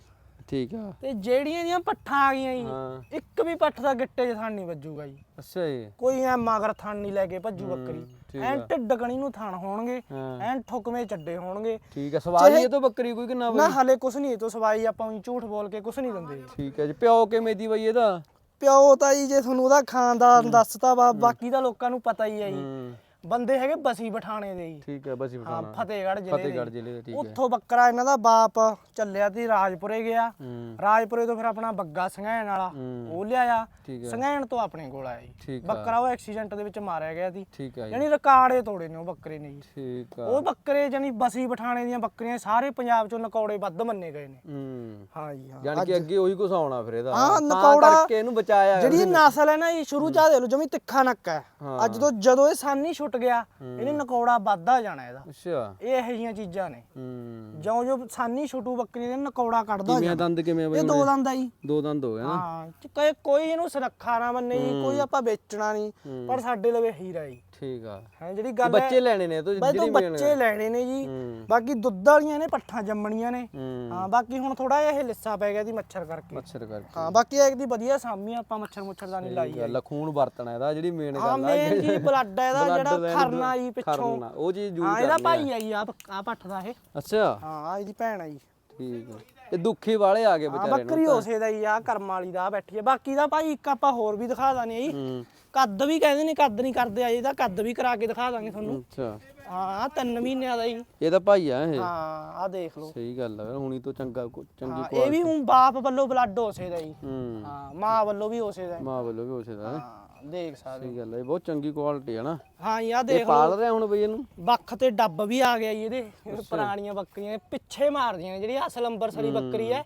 ਠੀਕ ਆ। ਤੇ ਜਿਹੜੀਆਂ ਦੀਆਂ ਪੱਠਾਂ ਆ ਗਈਆਂ ਜੀ ਇੱਕ ਵੀ ਪੱਠ ਦਾ ਗਿੱਟੇ 'ਚ ਥਣ ਨਹੀਂ ਵੱਜੂਗਾ ਜੀ। ਅੱਛਾ ਜੀ। ਕੋਈ ਐ ਮਗਰ ਥਣ ਨਹੀਂ ਲੈ ਕੇ ਭੱਜੂ ਬੱਕਰੀ। ਠੀਕ ਐਨ ਢਿੱਡ ਕਣੀ ਨੂੰ ਥਣ ਹੋਣਗੇ ਹਾਂ। ਐਨ ਠੁਕਵੇਂ ਚੱਡੇ ਹੋਣਗੇ। ਠੀਕ ਆ ਸਵਾਰੀ ਇਹ ਤੋਂ ਬੱਕਰੀ ਕੋਈ ਕਿ ਨਾ ਨਾ ਬਈ? ਹਲੇ ਕੁਛ ਨਹੀਂ ਇਹ ਤੋਂ ਸਵਾਈ ਆਪਾਂ ਊਂ ਝੂਠ ਬੋਲ ਕੇ ਕੁਛ ਨਹੀਂ ਦਿੰਦੇ। ਠੀਕ ਹੈ ਜੀ ਪਿਓ ਕਿਵੇਂ ਦੀ ਬਈ ਇਹਦਾ? ਪਿਓ ਤਾਂ ਜੀ ਜੇ ਤੁਹਾਨੂੰ ਉਹਦਾ ਖਾਨਦਾਨ ਦੱਸਤਾ ਵਾ ਬਾਕੀ ਤਾਂ ਲੋਕਾਂ ਨੂੰ ਪਤਾ ਹੀ ਹੈ ਜੀ। ਹੂੰ। ਬੰਦੇ ਹੈਗੇ ਬਸੀ ਪਠਾਣੇ ਦੇ ਜੀ। ਠੀਕ ਹੈ ਬਸ ਹਾਂ ਬਠਾਣਾ ਫਤਿਹਗੜ੍ਹ ਜ਼ਿਲ੍ਹੇ ਫਤਿਹਗੜ੍ਹ ਦੇ ਜ਼ਿਲ੍ਹੇ ਦੇ ਠੀਕ ਹੈ। ਉੱਥੋਂ ਬੱਕਰਾ ਇਹਨਾਂ ਦਾ ਬਾਪ ਚੱਲਿਆ ਸੀ ਰਾਜਪੁਰੇ ਗਿਆ। ਹੂੰ। ਰਾਜਪੁਰੇ ਤੋਂ ਫਿਰ ਆਪਣਾ ਬੱਗਾ ਸੰਘੈਣ ਵਾਲਾ ਹੂੰ। ਉਹ ਲਿਆਇਆ। ਠੀਕ ਹੈ। ਸੰਘੈਣ ਤੋਂ ਆਪਣੇ ਕੋਲ ਆਇਆ ਜੀ। ਠੀਕ ਆ। ਬੱਕਰਾ ਉਹ ਐਕਸੀਡੈਂਟ ਦੇ ਵਿੱਚ ਮਾਰਿਆ ਗਿਆ ਸੀ। ਠੀਕ ਹੈ ਜੀ। ਯਾਨੀ ਰਿਕਾਰਡੇ ਤੋੜੇ ਨੇ ਉਹ ਬੱਕਰੇ ਨੇ ਜੀ। ਠੀਕ ਆ। ਉਹ ਬੱਕਰੇ ਜਾਨੀ ਬਸੀ ਪਠਾਣੇ ਦੀਆਂ ਬੱਕਰੀਆਂ ਸਾਰੇ ਪੰਜਾਬ ਚੋਂ ਨਕੌੜੇ ਵੱਧ ਮੰਨੇ ਗਏ ਨੇ। ਹੂੰ। ਹਾਂ ਜੀ ਹਾਂ। ਜਾਣ ਕਿ ਅੱਗੇ ਉਹੀ ਕੁਛ ਆਉਣਾ ਫਿਰ ਇਹਦਾ। ਹਾਂ, ਤਾਂ ਨਕੌੜਾ- ਕਰਕੇ ਇਹਨੂੰ ਬਚਾਇਆ ਜਿਹੜੀ ਨਸਲ ਹੈ ਨਾ ਇਹ ਸ਼ੁਰੂ ਚ ਆ ਦੇ ਲੋ ਜਮੀ ਤਿੱਖਾ ਨੱਕ ਹੈ। ਹਾਂ। ਅੱਜ ਤੋਂ ਜਦੋਂ ਇਹ ਸਾਨੀ ਛੁੱਟ ਗਿਆ ਇਹਨੇ ਨਕੌੜਾ ਵੱਧਦਾ ਜਾਣਾ ਇਹਦਾ। ਅੱਛਾ। ਇਹ ਇਹੋ ਜਿਹੀਆਂ ਚੀਜ਼ਾਂ ਨੇ। ਹੂੰ। ਜਿਉਂ ਜੋ ਸਾਨੀ ਛੁੱਟੂ ਬੱਕਰੀ ਨੇ ਨਕੌੜਾ ਕੱਢਦਾ ਕਿਵੇਂ ਦੰਦ ਕਿਵੇਂ ਬਈ ਇਹ ਦੋ ਦੰਦ ਆ ਜੀ। ਦੋ ਦੰਦ ਹੋ ਗਏ ਨਾ। ਹਾਂ ਕੋਈ- ਕੋਈ ਇਹਨੂੰ ਸੁਰੱਖਾ ਨਾ ਮੰਨੇ ਜੀ ਕੋਈ ਆਪਾਂ ਵੇਚਣਾ ਨਹੀਂ ਪਰ ਸਾਡੇ ਲਵੇ ਹੀਰਾ ਜੀ। ਠੀਕ ਆ। ਹੈ ਜਿਹੜੀ ਗੱਲ ਹੈ ਬੱਚੇ ਲੈਣੇ ਨੇ ਤੂੰ ਤੂੰ ਬੱਚੇ ਲੈਣੇ ਨੇ ਜੀ। ਹੂੰ। ਬਾਕੀ ਦੁੱਧ ਵਾਲੀਆਂ ਨੇ ਪੱਠਾਂ ਜੰਮਣੀਆਂ ਨੇ। ਹੂੰ। ਹਾਂ ਬਾਕੀ ਹੁਣ ਥੋੜਾ ਜਿਹਾ ਇਹ ਲਿੱਸਾ ਪੈ ਗਿਆ ਦੀ ਮੱਛਰ ਕਰਕੇ। ਮੱਛਰ ਕਰਕੇ। ਹਾਂ ਬਾਕੀ ਇੱਕ ਦੀ ਵਧੀਆ ਸਾਮੀ ਆਪਾਂ ਮੱਛਰ ਮੁੱਛਰ ਦਾ ਨਹੀਂ ਲਾਈ ਗੱਲ ਆ, ਖੂਨ ਵਰਤਣਾ ਇਹਦਾ ਜਿਹੜੀ ਮੇਨ ਹਾਂ ਗੱਲ ਆ। ਮੇਨ ਜੀ ਬਲੱਡ ਹੈ ਇਹਦਾ ਜਿਹੜਾ ਲੈਣ ਖਰਨਾ ਜੀ ਪਿੱਛੋਂ। ਖਰਨਾ, ਉਹ ਚੀਜ਼ ਹਾਂ ਯੂਜ਼ ਇਹਦਾ ਭਾਈ ਆ ਜੀ ਆ ਆ ਪੱਠ ਦਾ ਇਹ। ਅੱਛਾ। ਹਾਂ ਆ ਇਹਦੀ ਭੈਣ ਆ ਜੀ। ਠੀਕ ਆ। ਇਹ ਦੁੱਖੀ ਵਾਲੇ ਆ ਗਏ ਹਾਂ ਵਿਚਾਰੇ ਨੂੰ ਬੱਕਰੀ ਉਸੇ ਦਾ ਹੀ ਆ ਕਰਮ ਵਾਲੀ ਦਾ ਬੈਠੀ ਆ। ਬਾਕੀ ਦਾ ਭਾਈ ਇੱਕ ਆਪਾਂ ਹੋਰ ਵੀ ਦਿਖਾ ਦਾਨੇ ਜੀ। ਹੂੰ। ਕੱਦ ਵੀ ਕਹਿੰਦੇ ਨੇ ਕੱਦ ਨਹੀਂ ਕਰਦੇ ਆ ਇਹਦਾ ਕੱਦ ਵੀ ਕਰਾ ਕੇ ਦਿਖਾ ਦਾਂਗੇ ਤੁਹਾਨੂੰ। ਅੱਛਾ। ਹਾਂ ਆਹ ਤਿੰਨ ਮਹੀਨਿਆਂ ਦਾ ਹੀ। ਇਹ ਤਾਂ ਭਾਈ ਆ ਇਹ। ਹਾਂ ਆ ਦੇਖ ਲਓ। ਸਹੀ ਗੱਲ ਆ ਹੁਣੀ ਤੋਂ ਚੰਗਾ ਚੰਗੀ ਹਾਂ, ਇਹ ਵੀ ਹੁਣ ਬਾਪ ਵੱਲੋਂ ਬਲੱਡ ਉਸੇ ਦਾ ਹੀ। ਹੂੰ। ਹਾਂ ਮਾਂ ਵੱਲੋਂ ਵੀ ਉਸੇ ਦਾ ਹੀ। ਮਾਂ ਵੱਲੋਂ ਵੀ ਉਸੇ ਦਾ। ਹੈ। ਹਾਂ ਦੇਖ ਸਕਦੇ ਸਹੀ ਗੱਲ ਹੈ ਬਹੁਤ ਚੰਗੀ ਕੁਆਲਿਟੀ ਹੈ ਨਾ। ਹਾਂ ਯਾ ਇਹ ਦੇਖ ਲਓ। ਪਾਲ ਰਿਹਾ ਹੁਣ ਬਈ ਇਹਨੂੰ? ਬੱਖ ਤੇ ਡੱਬ ਵੀ ਆ ਗਿਆ ਜੀ ਇਹਦੇ। ਪੁਰਾਣੀਆਂ ਬੱਕਰੀਆਂ ਪਿੱਛੇ ਮਾਰਦੀਆਂ ਨੇ ਜਿਹੜੀ ਅਸਲ ਅੰਬਰਸਰੀ ਬੱਕਰੀ ਹੈ।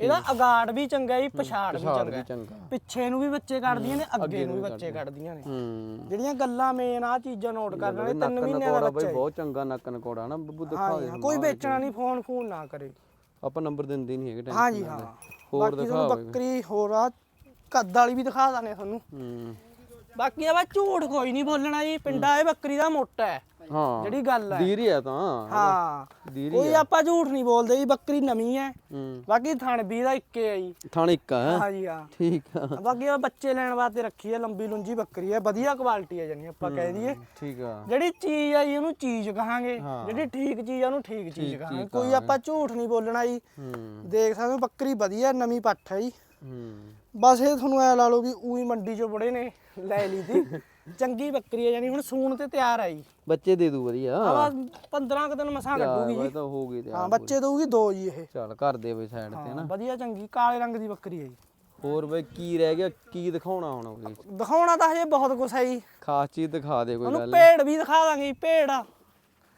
ਇਹਦਾ ਅਗਾੜ ਵੀ ਚੰਗਾ ਜੀ ਪਛਾੜ ਵੀ ਚੰਗਾ। ਹੈ। ਚੰਗਾ। ਪਿੱਛੇ ਨੂੰ ਵੀ ਬੱਚੇ ਕੱਢਦੀਆਂ ਨੇ ਅੱਗੇ ਨੂੰ ਵੀ ਬੱਚੇ ਕੱਢਦੀਆਂ। ਨੇ। ਹੂੰ। ਜਿਹੜੀਆਂ ਗੱਲਾਂ ਮੇਨ ਆ ਚੀਜ਼ਾਂ ਨੋਟ ਕਰ ਲੈਣੇ ਤਿੰਨ ਮਹੀਨਿਆਂ ਦਾ ਨਕੌੜਾ ਬੱਚਾ ਬਈ ਹੈ ਬਹੁਤ ਚੰਗਾ ਨੱਕ ਨਕੌੜਾ ਨਾ ਬੱਬੂ ਦਿਖਾ ਹਾਂ ਦੇ ਜੀ, ਹਾਂ, ਕੋਈ ਵੇਚਣਾ ਨਹੀਂ ਫੋਨ ਫੋਨ ਨਾ ਕਰੇ। ਆਪਾਂ ਨੰਬਰ ਦਿੰਦੇ ਨਹੀਂ ਹੈਗੇ tension ਹਾਂ ਜੀ ਹਾਂ। ਹੋਰ ਬਾਕੀ ਤੁਹਾਨੂੰ। ਬੱਕਰੀ ਹੋਰ ਆ ਕੱਦ ਵਾਲੀ ਵੀ ਦਿਖਾ ਦਾਨੇ ਤੁਹਾਨੂੰ। ਹੂੰ। ਬਾਕੀ ਆ ਬਾ ਝੂਠ ਕੋਈ ਨਹੀਂ ਬੋਲਣਾ ਜੀ ਪਿੰਡਾ ਇਹ ਬੱਕਰੀ ਦਾ ਮੋਟਾ ਹੈ। ਹਾਂ ਜਿਹੜੀ ਗੱਲ ਹੈ। ਦੀਰੀ ਆ ਤਾਂ ਹਾਂ ਦੀਰੀ ਕੋਈ ਆਪਾਂ ਝੂਠ ਨਹੀਂ ਬੋਲਦੇ ਜੀ ਬੱਕਰੀ ਨਵੀਂ ਹੈ। ਹੂੰ। ਬਾਕੀ ਥਣ ਵੀ ਦਾ ਇੱਕੇ ਹੈ ਜੀ। ਥਣ ਇੱਕ ਆ ਹੈਂ? ਹਾਂ ਜੀ ਹਾਂ। ਠੀਕ ਆ। ਬਾਕੀ ਆ ਬੱਚੇ ਲੈਣ ਵਾਸਤੇ ਰੱਖੀ ਹੈ ਲੰਬੀ ਲੁੰਜੀ ਬੱਕਰੀ ਹੈ ਵਧੀਆ ਕੁਆਲਿਟੀ ਹੈ ਜਾਨੀ ਆਪਾਂ ਕਹਿ ਦਈਏ। ਠੀਕ ਆ। ਜਿਹੜੀ ਚੀਜ਼ ਆ ਜੀ ਉਹਨੂੰ ਚੀਜ਼ ਕਹਾਂਗੇ। ਹਾਂ। ਜਿਹੜੀ ਠੀਕ ਚੀਜ਼ ਆ ਉਹਨੂੰ ਠੀਕ ਚੀਜ਼ ਕਹਾਂਗੇ। ਕੋਈ ਆਪਾਂ ਝੂਠ ਨਹੀਂ ਬੋਲਣਾ ਜੀ। ਹੂੰ। ਦੇਖ ਸਕਦੇ ਹੋ ਬੱਕਰੀ ਵਧੀਆ ਨਵੀਂ ਪੱਠ ਹੈ ਜੀ। ਹੂੰ। ਬਸ ਇਹ ਤੁਹਾਨੂੰ ਐ ਲਾ ਲਓ ਵੀ ਉਹੀ ਮੰਡੀ ਚੋਂ ਬੜੇ ਨੇ ਲੈ ਲਈ ਤੀ ਚੰਗੀ ਬੱਕਰੀ ਹੈ ਜਾਨੀ ਹੁਣ ਸੂਣ ਤੇ ਤਿਆਰ ਆਈ ਬੱਚੇ ਦੇ ਦੂ ਵਧੀਆ। ਆਵਾ 15 ਕੁ ਦਿਨ ਮਸਾਂ ਕੱਢੂਗੀ ਜੀ। ਤਾਂ ਹੋ ਗਈ ਤੇ ਹਾਂ ਬੱਚੇ ਦਊਗੀ ਦੋ ਜੀ ਇਹ। ਚੱਲ ਕਰ ਦੇ ਬਈ ਸਾਈਡ ਤੇ ਹਾਂ, ਨਾ ਵਧੀਆ ਚੰਗੀ ਕਾਲੇ ਰੰਗ ਦੀ ਬੱਕਰੀ ਹੈ ਜੀ। ਹੋਰ ਬਈ ਕੀ ਰਹਿ ਗਿਆ ਕੀ ਦਿਖਾਉਣਾ ਹੁਣ ਬਈ ਦਿਖਾਉਣਾ ਤਾਂ ਹਜੇ ਬਹੁਤ ਕੁਛ ਹੈ ਜੀ। ਖਾਸ ਚੀਜ਼ ਦਿਖਾ ਦੇ ਕੋਈ ਉਹਨੂੰ ਗੱਲ। ਪੇੜ ਵੀ ਦਿਖਾ ਦਾਂਗੇ ਜੀ ਪੇੜ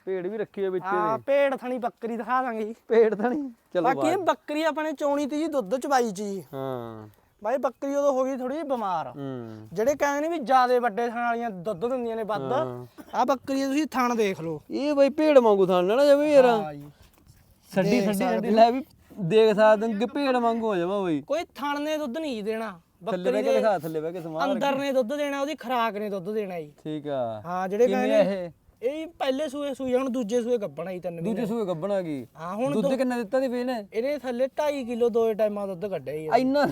ਭੇਡ ਵੀ ਰੱਖੀ ਹੋਈ ਵਿੱਚ ਹਾਂ ਪੇੜ ਥਣੀ ਬੱਕਰੀ ਦਿਖਾ ਦਾਂਗੇ ਜੀ। ਭੇਡ ਤਾਂ ਨਹੀਂ ਚਲੋ ਬਾਕੀ ਇਹ ਬੱਕਰੀ ਆਪਣੇ ਚੋਣੀ ਤੀ ਜੀ ਦੁੱਧ ਚਵਾਈ ਚ ਜੀ। ਹਾਂ। ਬਾਈ ਬੱਕਰੀ ਉਦੋਂ ਹੋ ਗਈ ਥੋੜੀ ਬਿਮਾਰ। ਹੂੰ। ਜਿਹੜੇ ਕਹਿੰਦੇ ਨੇ ਵੀ ਜਿਆਦੇ ਵੱਡੇ ਥਣ ਵਾਲੀਆਂ ਦੁੱਧ ਦਿੰਦੀਆਂ ਨੇ ਵੱਧ ਆ ਬੱਕਰੀ ਤੁਸੀਂ ਥਣ ਦੇਖ ਲਓ। ਇਹ ਬਈ ਭੇਡ ਵਾਂਗੂ ਥਾਣ ਨਾ ਜਾਵੇ ਯਾਰ। ਹਾਂ ਜੀ। ਛੱਡੀ ਛੱਡੀ ਛੱਡੀ। ਲੈ ਵੀ ਦੇਖ ਸਕਦੇ ਕਿ ਭੇਡ ਵਾਂਗੂ ਹੋ ਜਾਵਾ ਬਈ। ਕੋਈ ਥਣ ਨੇ ਦੁੱਧ ਨਹੀਂ ਦੇਣਾ। ਬਹਿ ਕੇ ਦਿਖਾ ਥੱਲੇ ਬਹਿ ਕੇ ਸਮਾਨ ਅੰਦਰ ਨੇ ਦੁੱਧ ਦੇਣਾ ਉਹਦੀ ਖਰਾਕ ਨੇ ਦੁੱਧ ਦੇਣਾ ਜੀ। ਠੀਕ ਆ। ਹਾਂ ਜਿਹੜੇ ਕਹਿੰਦੇ ਇਹ? ਇਹ ਪਹਿਲੇ ਸੂਏ ਸੂਈ ਆ, ਹੁਣ ਦੂਜੇ ਸੂਏ ਗੱਬਣਾ ਜੀ ਤਿੰਨ ਮਹੀਨੇ। ਦੂਜੇ ਸੂਏ ਗੱਬਣ ਆ ਗਈ। ਹਾਂ ਹੁਣ ਦੁੱਧ ਕਿੰਨਾ ਦਿੱਤਾ ਦੀ ਵੇ ਨੇ ਇਹਨੇ ਥੱਲੇ 2.5 ਕਿਲੋ ਦੋ ਟਾਈਮਾਂ ਦੁੱਧ ਕੱਢਿਆ ਜੀ ਇੰਨਾ?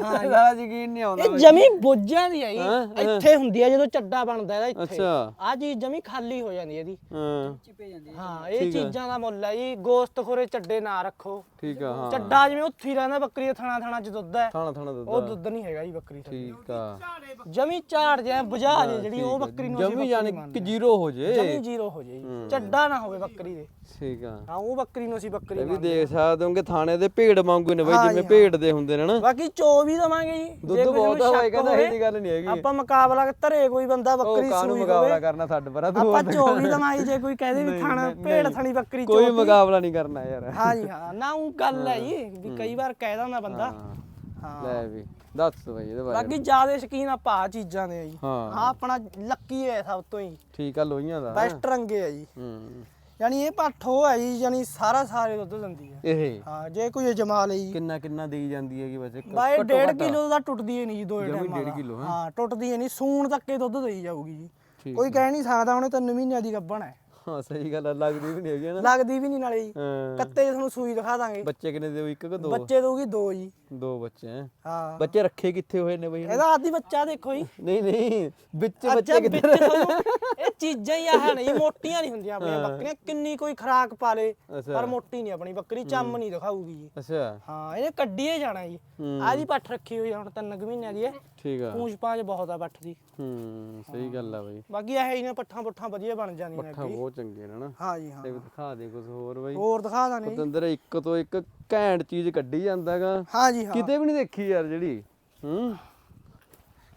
ਸਾਰਾ ਯਕੀਨ ਨਹੀਂ ਆਉਂਦਾ ਇਹ ਜਮੀ ਬੋਝਾਂ ਦੀ ਆਈ ਹਾਂ, ਇੱਥੇ ਹੁੰਦੀ ਆ ਜਦੋਂ ਚੱਡਾ ਬਣਦਾ ਇਹਦਾ ਇੱਥੇ। ਅੱਛਾ। ਆ ਚੀਜ਼ ਜਮੀ ਖਾਲੀ ਹੋ ਜਾਂਦੀ ਇਹਦੀ। ਹਾਂ। ਹਾਂ ਇਹ ਚੀਜ਼ਾਂ ਦਾ ਮੁੱਲ ਹੈ ਜੀ। ਗੋਸ਼ਤ ਖੋਰੇ ਚੱਡੇ ਨਾ ਰੱਖੋ। ਠੀਕ ਆ ਹਾਂ। ਚੱਡਾ ਜਿਵੇਂ ਉੱਥੇ ਹੀ ਰਹਿੰਦਾ ਬੱਕਰੀ ਦੇ ਥਣਾ ਥਣਾ ਚ ਦੁੱਧ ਹੈ। ਥਾਣਾ ਥਾਣਾ ਦੁੱਧ ਉਹ ਦੁੱਧ ਨਹੀਂ ਹੈਗਾ ਜੀ ਬੱਕਰੀ ਦਾ ਠੀਕ ਆ। ਜਮੀ ਝਾੜ ਜਿਹਾ ਬੁਝਾ ਜੇ ਜਿਹੜੀ ਉਹ ਬੱਕਰੀ ਨੂੰ ਅਸੀਂ ਜਮੀ ਜਾਨੀ ਕਿ ਜ਼ੀਰੋ ਹੋ ਜੇ। ਜਮੀ ਜ਼ੀਰੋ ਹੋ ਜੇ। ਜੀ ਚੱਡਾ ਨਾ ਹੋਵੇ ਬੱਕਰੀ ਦੇ। ਠੀਕ ਆ। ਹਾਂ ਉਹ ਬੱਕਰੀ ਨੂੰ ਅਸੀਂ ਬੱਕਰੀ ਇਹ ਵੀ ਦੇਖ ਸਕਦੇ ਹੋਗੇ ਥਾਣੇ ਦੇ ਭੇਡ ਵਾਂਗੂ ਨੇ ਬਈ ਜਿਵੇਂ ਭੇਡ ਦੇ ਹੁੰਦੇ ਨੇ ਨਾ। ਬਾਕੀ ਚੋ ਵੀ ਦਵਾਂਗੇ ਜੀ। ਦੁੱਧ ਬਹੁਤ ਹੋਏ ਕਹਿੰਦਾ ਹੋਵੇ, ਇਹ ਦੀ ਗੱਲ ਨਹੀਂ ਹੈਗੀ। ਆਪਾਂ ਮੁਕਾਬਲਾ ਧਰੇ ਕੋਈ ਬੰਦਾ ਬੱਕਰੀ ਸੂਈ ਮੁਕਾਬਲਾ ਹੋਵੇ ਕਰਨਾ ਛੱਡ ਪਰਾਂ ਤੂੰ ਆਪਾਂ ਚੋ ਵੀ ਦਵਾਂਗੇ ਜੇ ਕੋਈ ਕਹਦੇ ਵੀ ਥਣ ਭੇਡ ਥਣੀ ਬੱਕਰੀ ਕੋਈ ਚੋ ਮੁਕਾਬਲਾ ਨਹੀਂ ਕਰਨਾ ਯਾਰ। ਹਾਂ ਜੀ ਹਾਂ। ਨਾ ਉਹ ਗੱਲ ਹੈ ਜੀ। ਵੀ ਕਈ ਵਾਰ ਕਹਿ ਦਿੰਦਾ ਬੰਦਾ। ਹਾਂ। ਲੈ ਵੀ। ਦੱਸ ਬਈ ਇਹਦੇ ਬਾਰੇ ਬਾਕੀ ਜ਼ਿਆਦਾ ਸ਼ਕੀਨ ਆਪਾਂ ਆ ਚੀਜ਼ਾਂ ਦੇ ਆ ਜੀ। ਹਾਂ। ਆ ਆਪਣਾ ਲੱਕੀ ਹੈ ਸਭ ਤੋਂ ਹੀ ਠੀਕ ਆ ਲੋਈਆਂ ਦਾ। ਬੈਸਟ ਰੰਗੇ ਆ ਜੀ। ਹੂੰ। ਯਾਨੀ ਇਹ ਪੱਠ ਹੈ ਜੀ ਯਾਨੀ ਸਾਰਾ ਸਾਰੇ ਦੁੱਧ ਦਿੰਦੀ ਹੈ ਇਹ? ਹਾਂ ਜੇ ਕੋਈ ਜਮਾ ਲਈ ਕਿੰਨਾ ਕਿੰਨਾ ਦੇਈ ਜਾਂਦੀ ਹੈਗੀ ਵੈਸੇ ਬਾਈ 1.5 ਕਿਲੋ ਦਾ ਟੁੱਟਦੀ ਹੈ ਨਹੀਂ ਜੀ ਦੋ ਜਮੀ ਡੇਢ। ਕਿੱਲੋ, ਹੈਂ? ਹਾਂ ਟੁੱਟਦੀ ਹੈ ਨਹੀਂ ਸੂਣ ਤੱਕ ਇਹ ਦੁੱਧ ਦੇਈ ਜਾਊਗੀ ਜੀ। ਠੀਕ ਕੋਈ ਕਹਿ ਨਹੀਂ ਸਕਦਾ ਉਹਨੇ ਤਿੰਨ ਮਹੀਨਿਆਂ ਦੀ ਗੱਭਣ ਹੈ। ਹਾਂ ਸਹੀ ਗੱਲ ਆ ਲੱਗਦੀ ਵੀ ਨਹੀਂ ਹੈਗੀ ਨਾ। ਲੱਗਦੀ ਵੀ ਨਹੀਂ ਨਾਲੇ ਜੀ। ਹਾਂ। ਕੱਤੇ ਤੁਹਾਨੂੰ ਸੂਈ ਦਿਖਾ ਦਾਂਗੇ। ਬੱਚੇ ਕਿੰਨੇ ਦੇ ਇੱਕ ਕਿ ਦੋ? ਬੱਚੇ ਦਊਗੀ ਦੋ ਜੀ। ਦੋ ਬੱਚੇ ਹੈ। ਹਾਂ। ਬੱਚੇ ਰੱਖੇ ਕਿੱਥੇ ਹੋਏ ਨੇ ਬਈ? ਇਹਦਾ ਆਦੀ ਬੱਚਾ ਦੇਖੋ ਜੀ। ਨਹੀਂ ਨਹੀਂ ਵਿੱਚ ਬੱਚੇ ਕਿੱਥੇ ਇਹ ਚੀਜ਼ਾਂ ਹੀ ਆਹ ਨਹੀਂ ਮੋਟੀਆਂ ਨਹੀਂ ਹੁੰਦੀਆਂ ਆਪਣੀਆਂ ਬੱਕਰੀਆਂ। ਕਿੰਨੀ ਕੋਈ ਖਰਾਕ ਪਾ ਲੇ ਪਰ ਮੋਟੀ ਨਹੀਂ ਆਪਣੀ। ਬੱਕਰੀ ਚੰਮ ਨਹੀਂ ਦਿਖਾਊਗੀ ਜੀ। ਅੱਛਾ। ਹਾਂ ਇਹਨੇ ਕੱਢੀਏ ਜਾਣਾ ਜੀ। ਆਦੀ ਪੱਠ ਰੱਖੀ ਹੋਈ ਹੁਣ ਤਿੰਨ ਕੁ ਮਹੀਨਿਆਂ ਦੀ ਹੈ ਠੀਕ ਆ। ਪੂੰਛ ਪਾਂਚ ਬਹੁਤ ਆ ਪੱਠ ਦੀ। ਹੂੰ ਸਹੀ ਗੱਲ ਆ ਬਈ। ਬਾਕੀ ਇਹ ਇਹਨਾਂ ਪੱਠਾਂ ਪੁੱਠਾਂ ਵਧੀਆ ਬਣ ਜਾਂਦੀਆਂ ਨੇ ਪੱਠਾ ਬਹੁਤ ਚੰਗੇ ਨੇ ਨਾ। ਹਾਂ ਜੀ ਹਾਂ। ਦਿਖਾ ਦੇ ਕੁਝ ਹੋਰ ਬਈ। ਹੋਰ ਦਿਖਾ ਦਾਂ ਪਤੰਦਰ ਇੱਕ ਤੋਂ ਇੱਕ ਘੈਂਟ ਚੀਜ਼ ਕੱਢੀ ਜਾਂਦਾਗਾ। ਹਾਂ ਜੀ ਹਾਂ। ਕਿਤੇ ਵੀ ਨਹੀਂ ਦੇਖੀ ਯਾਰ ਜਿਹੜੀ। ਹੂੰ।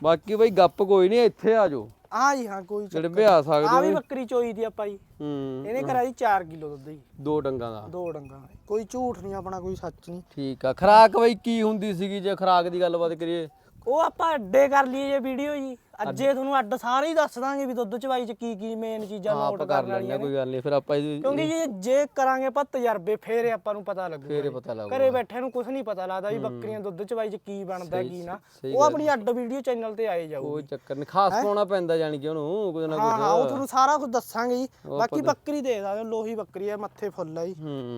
ਬਾਕੀ ਬਈ ਗੱਪ ਕੋਈ ਨਹੀਂ ਇੱਥੇ ਆ ਜਾਓ। ਹਾਂ ਜੀ ਹਾਂ ਕੋਈ ਵਿਆਹ ਸਕਦੇ ਆ ਵੀ ਬੱਕਰੀ ਚੋਈ ਦੀ ਆਪਾਂ ਜੀ ਹੂੰ। ਇਹਨੇ ਕਰਾਈ 4 ਕਿਲੋ ਦੁੱਧ ਜੀ। ਦੋ ਡੰਗਾਂ ਦਾ। ਦੋ ਡੰਗਾ ਕੋਈ ਝੂਠ ਨਹੀਂ ਆਪਣਾ ਕੋਈ ਸੱਚ ਨਹੀਂ। ਠੀਕ ਆ। ਖਰਾਕ ਬਈ ਕੀ ਹੁੰਦੀ ਸੀਗੀ ਜੇ ਖਰਾਕ ਦੀ ਗੱਲਬਾਤ ਕਰੀਏ? ਉਹ ਆਪਾਂ ਅੱਡੇ ਕਰ ਲਈਏ ਜੇ ਵੀਡੀਓ ਜੀ। ਅੱਜੇ ਤੁਹਾਨੂੰ ਅੱਡ ਸਾਰੇ ਹੀ ਦੱਸ ਦਾਂਗੇ ਵੀ ਦੁੱਧ ਚਵਾਈ ਚ ਕੀ ਕੀ ਮੇਨ ਚੀਜ਼ਾਂ ਨੋਟ ਕਰਨ ਵਾਲੀਆਂ ਕੋਈ ਗੱਲ ਨਹੀਂ ਫਿਰ ਆਪਾਂ ਇਹਦੀ ਕਿਉਂਕਿ ਜੇ ਜੇ ਕਰਾਂਗੇ ਆਪਾਂ ਤਜਰਬੇ ਫੇਰ ਆਪਾਂ ਨੂੰ ਪਤਾ ਲੱਗੂਗਾ ਫੇਰੇ। ਪਤਾ ਲੱਗੂ ਘਰੇ ਬੈਠੇ ਨੂੰ ਕੁਝ ਨਹੀਂ ਪਤਾ ਲੱਗਦਾ ਵੀ ਬੱਕਰੀਆਂ ਦੁੱਧ ਚਵਾਈ ਚ ਕੀ ਬਣਦਾ ਕੀ ਨਾ। ਉਹ ਆਪਣੀ ਅੱਡ ਵੀਡੀਓ ਚੈਨਲ ਤੇ ਆਏ ਜਾਊ ਕੋਈ ਚੱਕਰ ਨਹੀਂ ਖਾਸ ਪਾਉਣਾ ਪੈਂਦਾ ਜਾਣੀ ਕਿ ਉਹਨੂੰ ਕੁਝ ਨਾ ਕੁਝ ਹਾਂ ਉਹ ਤੁਹਾਨੂੰ ਸਾਰਾ ਕੁਝ ਦੱਸਾਂਗੇ ਜੀ। ਬਾਕੀ ਬੱਕਰੀ ਦੇ ਸਕਦੇ ਲੋਹੀ ਬੱਕਰੀ ਹੈ ਮੱਥੇ ਫੁੱਲ ਹੈ ਜੀ।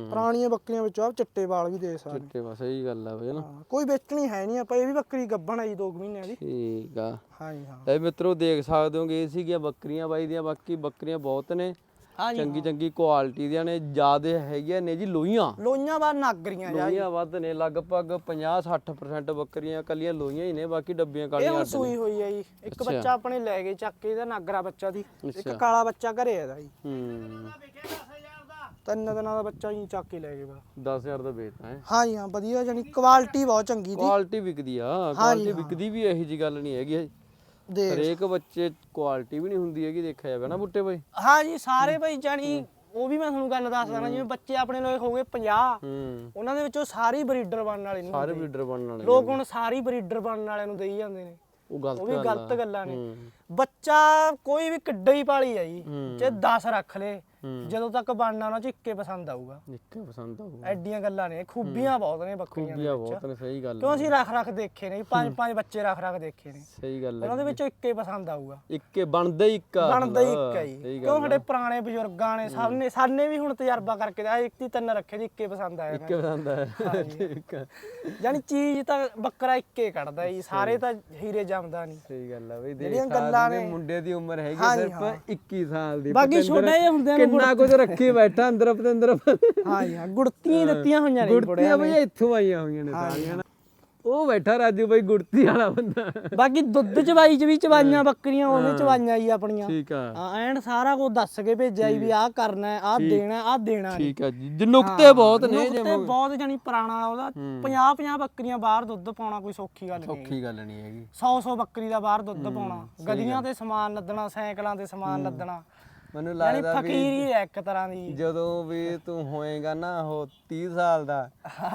ਪੁਰਾਣੀਆਂ ਬੱਕਰੀਆਂ ਵਿੱਚੋਂ ਆਪ ਚਿੱਟੇ ਵਾਲ ਵੀ ਦੇ ਸਕਦੇ। ਚਿੱਟੇ ਬਸ ਸਹੀ ਗੱਲ ਆ ਬਈ ਨਾ। ਕੋਈ ਵੇਚਣੀ ਹੈ ਨਹੀਂ ਆਪਾਂ ਇਹ ਵੀ ਬੱਕਰੀ ਗੱਭਣ ਹੈ ਜੀ 2 ਮਹੀਨਿਆਂ ਦੀ। ਠੀਕ ਆ। ਹਾਂ ਜੀ ਹਾਂ। ਤੇ ਮਿੱਤਰੋ ਦੇਖ ਸਕਦੇ ਹੋਗੇ ਇਹ ਸੀਗੀਆਂ ਬੱਕਰੀਆਂ ਬਾਈ ਦੀਆਂ ਬਾਕੀ ਬੱਕਰੀਆਂ ਬਹੁਤ ਨੇ। ਚੰਗੀ ਚੰਗੀ ਕੁਆਲਿਟੀ ਦੀਆਂ ਨੇ ਜਿਆਦੇ ਹੈਗੀਆਂ ਨੇ ਜੀ ਲੋਈਆਂ ਲੋਈਆਂ ਬਾਅਦ ਨਾਗਰੀਆਂ ਜਾ। ਲੋਈਆਂ ਵੱਧ ਨੇ ਲਗਭਗ 50-60% ਬੱਕਰੀਆਂ ਕੱਲੀਆਂ ਲੋਈਆਂ ਹੀ ਨੇ ਬਾਕੀ ਡੱਬੀਆਂ ਇਹ ਕਾਲੀਆਂ ਹੁਣ ਨੇ ਸੂਈ ਹੋਈ ਹੈ ਜੀ। ਇੱਕ ਬੱਚਾ ਆਪਣੇ ਲੈ ਗਏ ਚੱਕ ਕੇ ਇਹਦਾ ਨਾਗਰਾ ਬੱਚਾ ਦੀ। ਇੱਕ। ਕਾਲਾ ਬੱਚਾ ਘਰੇ ਇਹਦਾ ਜੀ। ਹੂੰ। ਤਿੰਨ ਦਿਨਾਂ ਦਾ ਬੱਚਾ ਹੀ ਚੱਕ ਕੇ ਲੈ ਗਏ ਬਾ 10000 ਦਾ ਵੇਚਦਾ ਹੈ ਹਾਂ। ਜੀ ਹਾਂ ਵਧੀਆ ਜਾਨੀ ਕੁਆਲਿਟੀ ਬਹੁਤ ਚੰਗੀ ਦੀ ਕੁਆਲਿਟੀ ਵਿਕਦੀ ਆ ਕੁਆਲਿਟੀ ਵਿਕਦੀ ਵੀ ਇਹੋ ਜੀ ਗੱਲ ਨਹੀਂ ਹੈਗੀ। ਦੇ ਹਰੇਕ ਬੱਚੇ ਕੁਆਲਿਟੀ ਵੀ ਨਹੀਂ ਹੁੰਦੀ ਹੈਗੀ ਦੇਖਿਆ ਜਾਵੇ ਨਾ ਬੁੱਟੇ ਬਾਈ। ਹਾਂ ਜੀ ਸਾਰੇ ਭਾਈ ਜਾਨੀ ਉਹ ਵੀ ਮੈਂ ਤੁਹਾਨੂੰ ਗੱਲ ਦੱਸਦਾ ਨਾ ਜਿਵੇਂ ਬੱਚੇ ਆਪਣੇ ਲੋਕ ਹੋ ਗਏ 50 ਹੂੰ। ਉਹਨਾਂ ਦੇ ਵਿੱਚੋਂ ਸਾਰੇ ਬਰੀਡਰ ਬਣਨ ਵਾਲੇ ਨਹੀਂ ਸਾਰੇ ਬਰੀਡਰ ਬਣਨ ਵਾਲੇ ਲੋਕ ਹੁਣ ਸਾਰੀ ਬਰੀਡਰ ਬਣਨ ਵਾਲਿਆਂ ਨੂੰ ਦੇਈ ਜਾਂਦੇ ਨੇ। ਉਹ ਗਲਤ ਉਹ ਵੀ ਗੱਲ ਗਲਤ। ਗੱਲਾਂ ਨੇ। ਹੂੰ। ਬੱਚਾ ਕੋਈ ਵੀ ਕਿੱਡਾ ਹੀ ਪਾਲੀ ਆ ਜੀ ਹੂੰ। ਜੇ 10 ਰੱਖ ਲੇ ਜਦੋਂ ਤੱਕ ਬਣਨਾ ਉਹਨਾਂ ਚ ਇੱਕੇ ਪਸੰਦ ਆਊਗਾ। ਨਿੱਕੇ ਪਸੰਦ ਆਊਗਾ। ਐਡੀਆਂ ਗੱਲਾਂ ਨੇ ਖੂਬੀਆਂ ਬਹੁਤ ਨੇ ਬੱਕਰੀਆਂ ਦੇ ਖੂਬੀਆਂ ਵਿੱਚ। ਬਹੁਤ ਨੇ ਸਹੀ ਗੱਲ ਕਿਉਂ ਅਸੀਂ ਰੱਖ ਰੱਖ ਦੇਖੇ ਨੇ ਪੰਜ ਪੰਜ ਬੱਚੇ ਰੱਖ ਰੱਖ ਦੇਖੇ ਨੇ। ਸਹੀ ਗੱਲ ਹੈ ਉਹਨਾਂ ਦੇ ਵਿੱਚੋਂ ਇੱਕੇ ਪਸੰਦ ਆਊਗਾ। ਇੱਕੇ ਬਣਦਾ ਹੀ ਇੱਕ ਆ ਬਣਦਾ ਹੀ। ਇੱਕ ਹੈ ਜੀ। ਸਹੀ ਕਿਉਂ ਗੱਲ ਸਾਡੇ ਪੁਰਾਣੇ ਬਜ਼ੁਰਗਾਂ ਨੇ ਸਭ ਨੇ ਸਾਨੇ ਵੀ ਹੁਣ ਤਜਰਬਾ ਕਰਕੇ ਦਿਆ ਇੱਕ ਹੀ ਤਿੰਨ ਰੱਖੇ ਜੀ ਇੱਕੇ ਪਸੰਦ ਆਇਆ ਇੱਕੇ ਪਸੰਦ ਹੈ ਠੀਕ ਆ। ਯਾਨੀ ਚੀਜ਼ ਤਾਂ ਬੱਕਰਾ ਇੱਕੇ ਕੱਢਦਾ ਜੀ ਸਾਰੇ ਤਾਂ ਹੀਰੇ ਜੰਮਦਾ ਨਹੀਂ। ਸਹੀ ਗੱਲ ਆ ਬਈ ਦੇਖ ਜਿਹੜੀਆਂ ਗੱਲਾਂ ਨੇ ਨੇ- ਮੁੰਡੇ ਦੀ ਉਮਰ ਹੈਗੀ ਹਾਂਜੀ, ਸਿਰਫ ਹਾਂ। 21 ਸਾਲ ਦੀ। ਬਾਕੀ ਪਤੰਦਰ ਛੋਟੇ ਜਿਹੇ ਨੂੰ ਕਿੰਨਾ ਕੁਝ ਰੱਖੀ ਬੈਠਾ ਅੰਦਰ ਪਤੰਦਰ ਹਾਂ ਹਾਂ ਗੁੜਤੀਆਂ ਹੀ ਦਿੱਤੀਆਂ ਹੋਈਆਂ ਨੇ ਗੁੜਤੀਆਂ ਬਈ ਇੱਥੋਂ ਆਈਆਂ ਹੋਈਆਂ ਨੇ ਸਾਰੀਆਂ ਉਹ ਬੈਠਾ ਰਾਜੂ ਬਈ ਗੁੜਤੀ ਵਾਲਾ ਬੰਦਾ। ਬਾਕੀ ਦੁੱਧ ਚਵਾਈ ਚ ਵੀ ਚਵਾਈਆਂ ਬੱਕਰੀਆਂ ਉਹਨੇ ਚਵਾਈਆਂ ਜੀ ਆਪਣੀਆਂ। ਠੀਕ ਆ। ਹਾਂ ਐਨ ਸਾਰਾ ਕੁਝ ਦੱਸ ਕੇ ਭੇਜਿਆ ਵੀ ਆਹ ਕਰਨਾ ਹੈ ਆਹ ਦੇਣਾ ਆਹ ਦੇਣਾ ਠੀਕ ਆ ਜੀ। ਨੁਕਤੇ ਬਹੁਤ ਨੇ ਨੁਕਤੇ ਬਹੁਤ ਜਾਨੀ ਪੁਰਾਣਾ ਉਹਦਾ। 50 50 ਬੱਕਰੀਆਂ ਬਾਹਰ ਦੁੱਧ ਪਾਉਣਾ ਕੋਈ ਸੌਖੀ ਗੱਲ ਨਹੀਂ ਔਖੀ ਗੱਲ ਨਹੀਂ ਹੈਗੀ। 100 100 ਬੱਕਰੀ ਦਾ ਬਾਹਰ ਦੁੱਧ ਪਾਉਣਾ। ਗਲੀਆਂ ਤੇ ਸਮਾਨ ਲੱਦਣਾ ਸਾਈਕਲਾਂ ਤੇ ਸਮਾਨ ਲੱਦਣਾ। ਮੈਨੂੰ ਯਾਨੀ ਲੱਗਦਾ ਵੀ ਫਕੀਰ ਹੀ ਇੱਕ ਤਰ੍ਹਾਂ ਦੀ ਜਦੋਂ ਵੀ ਤੂੰ ਹੋਏਗਾ ਨਾ ਉਹ 30 ਸਾਲ ਦਾ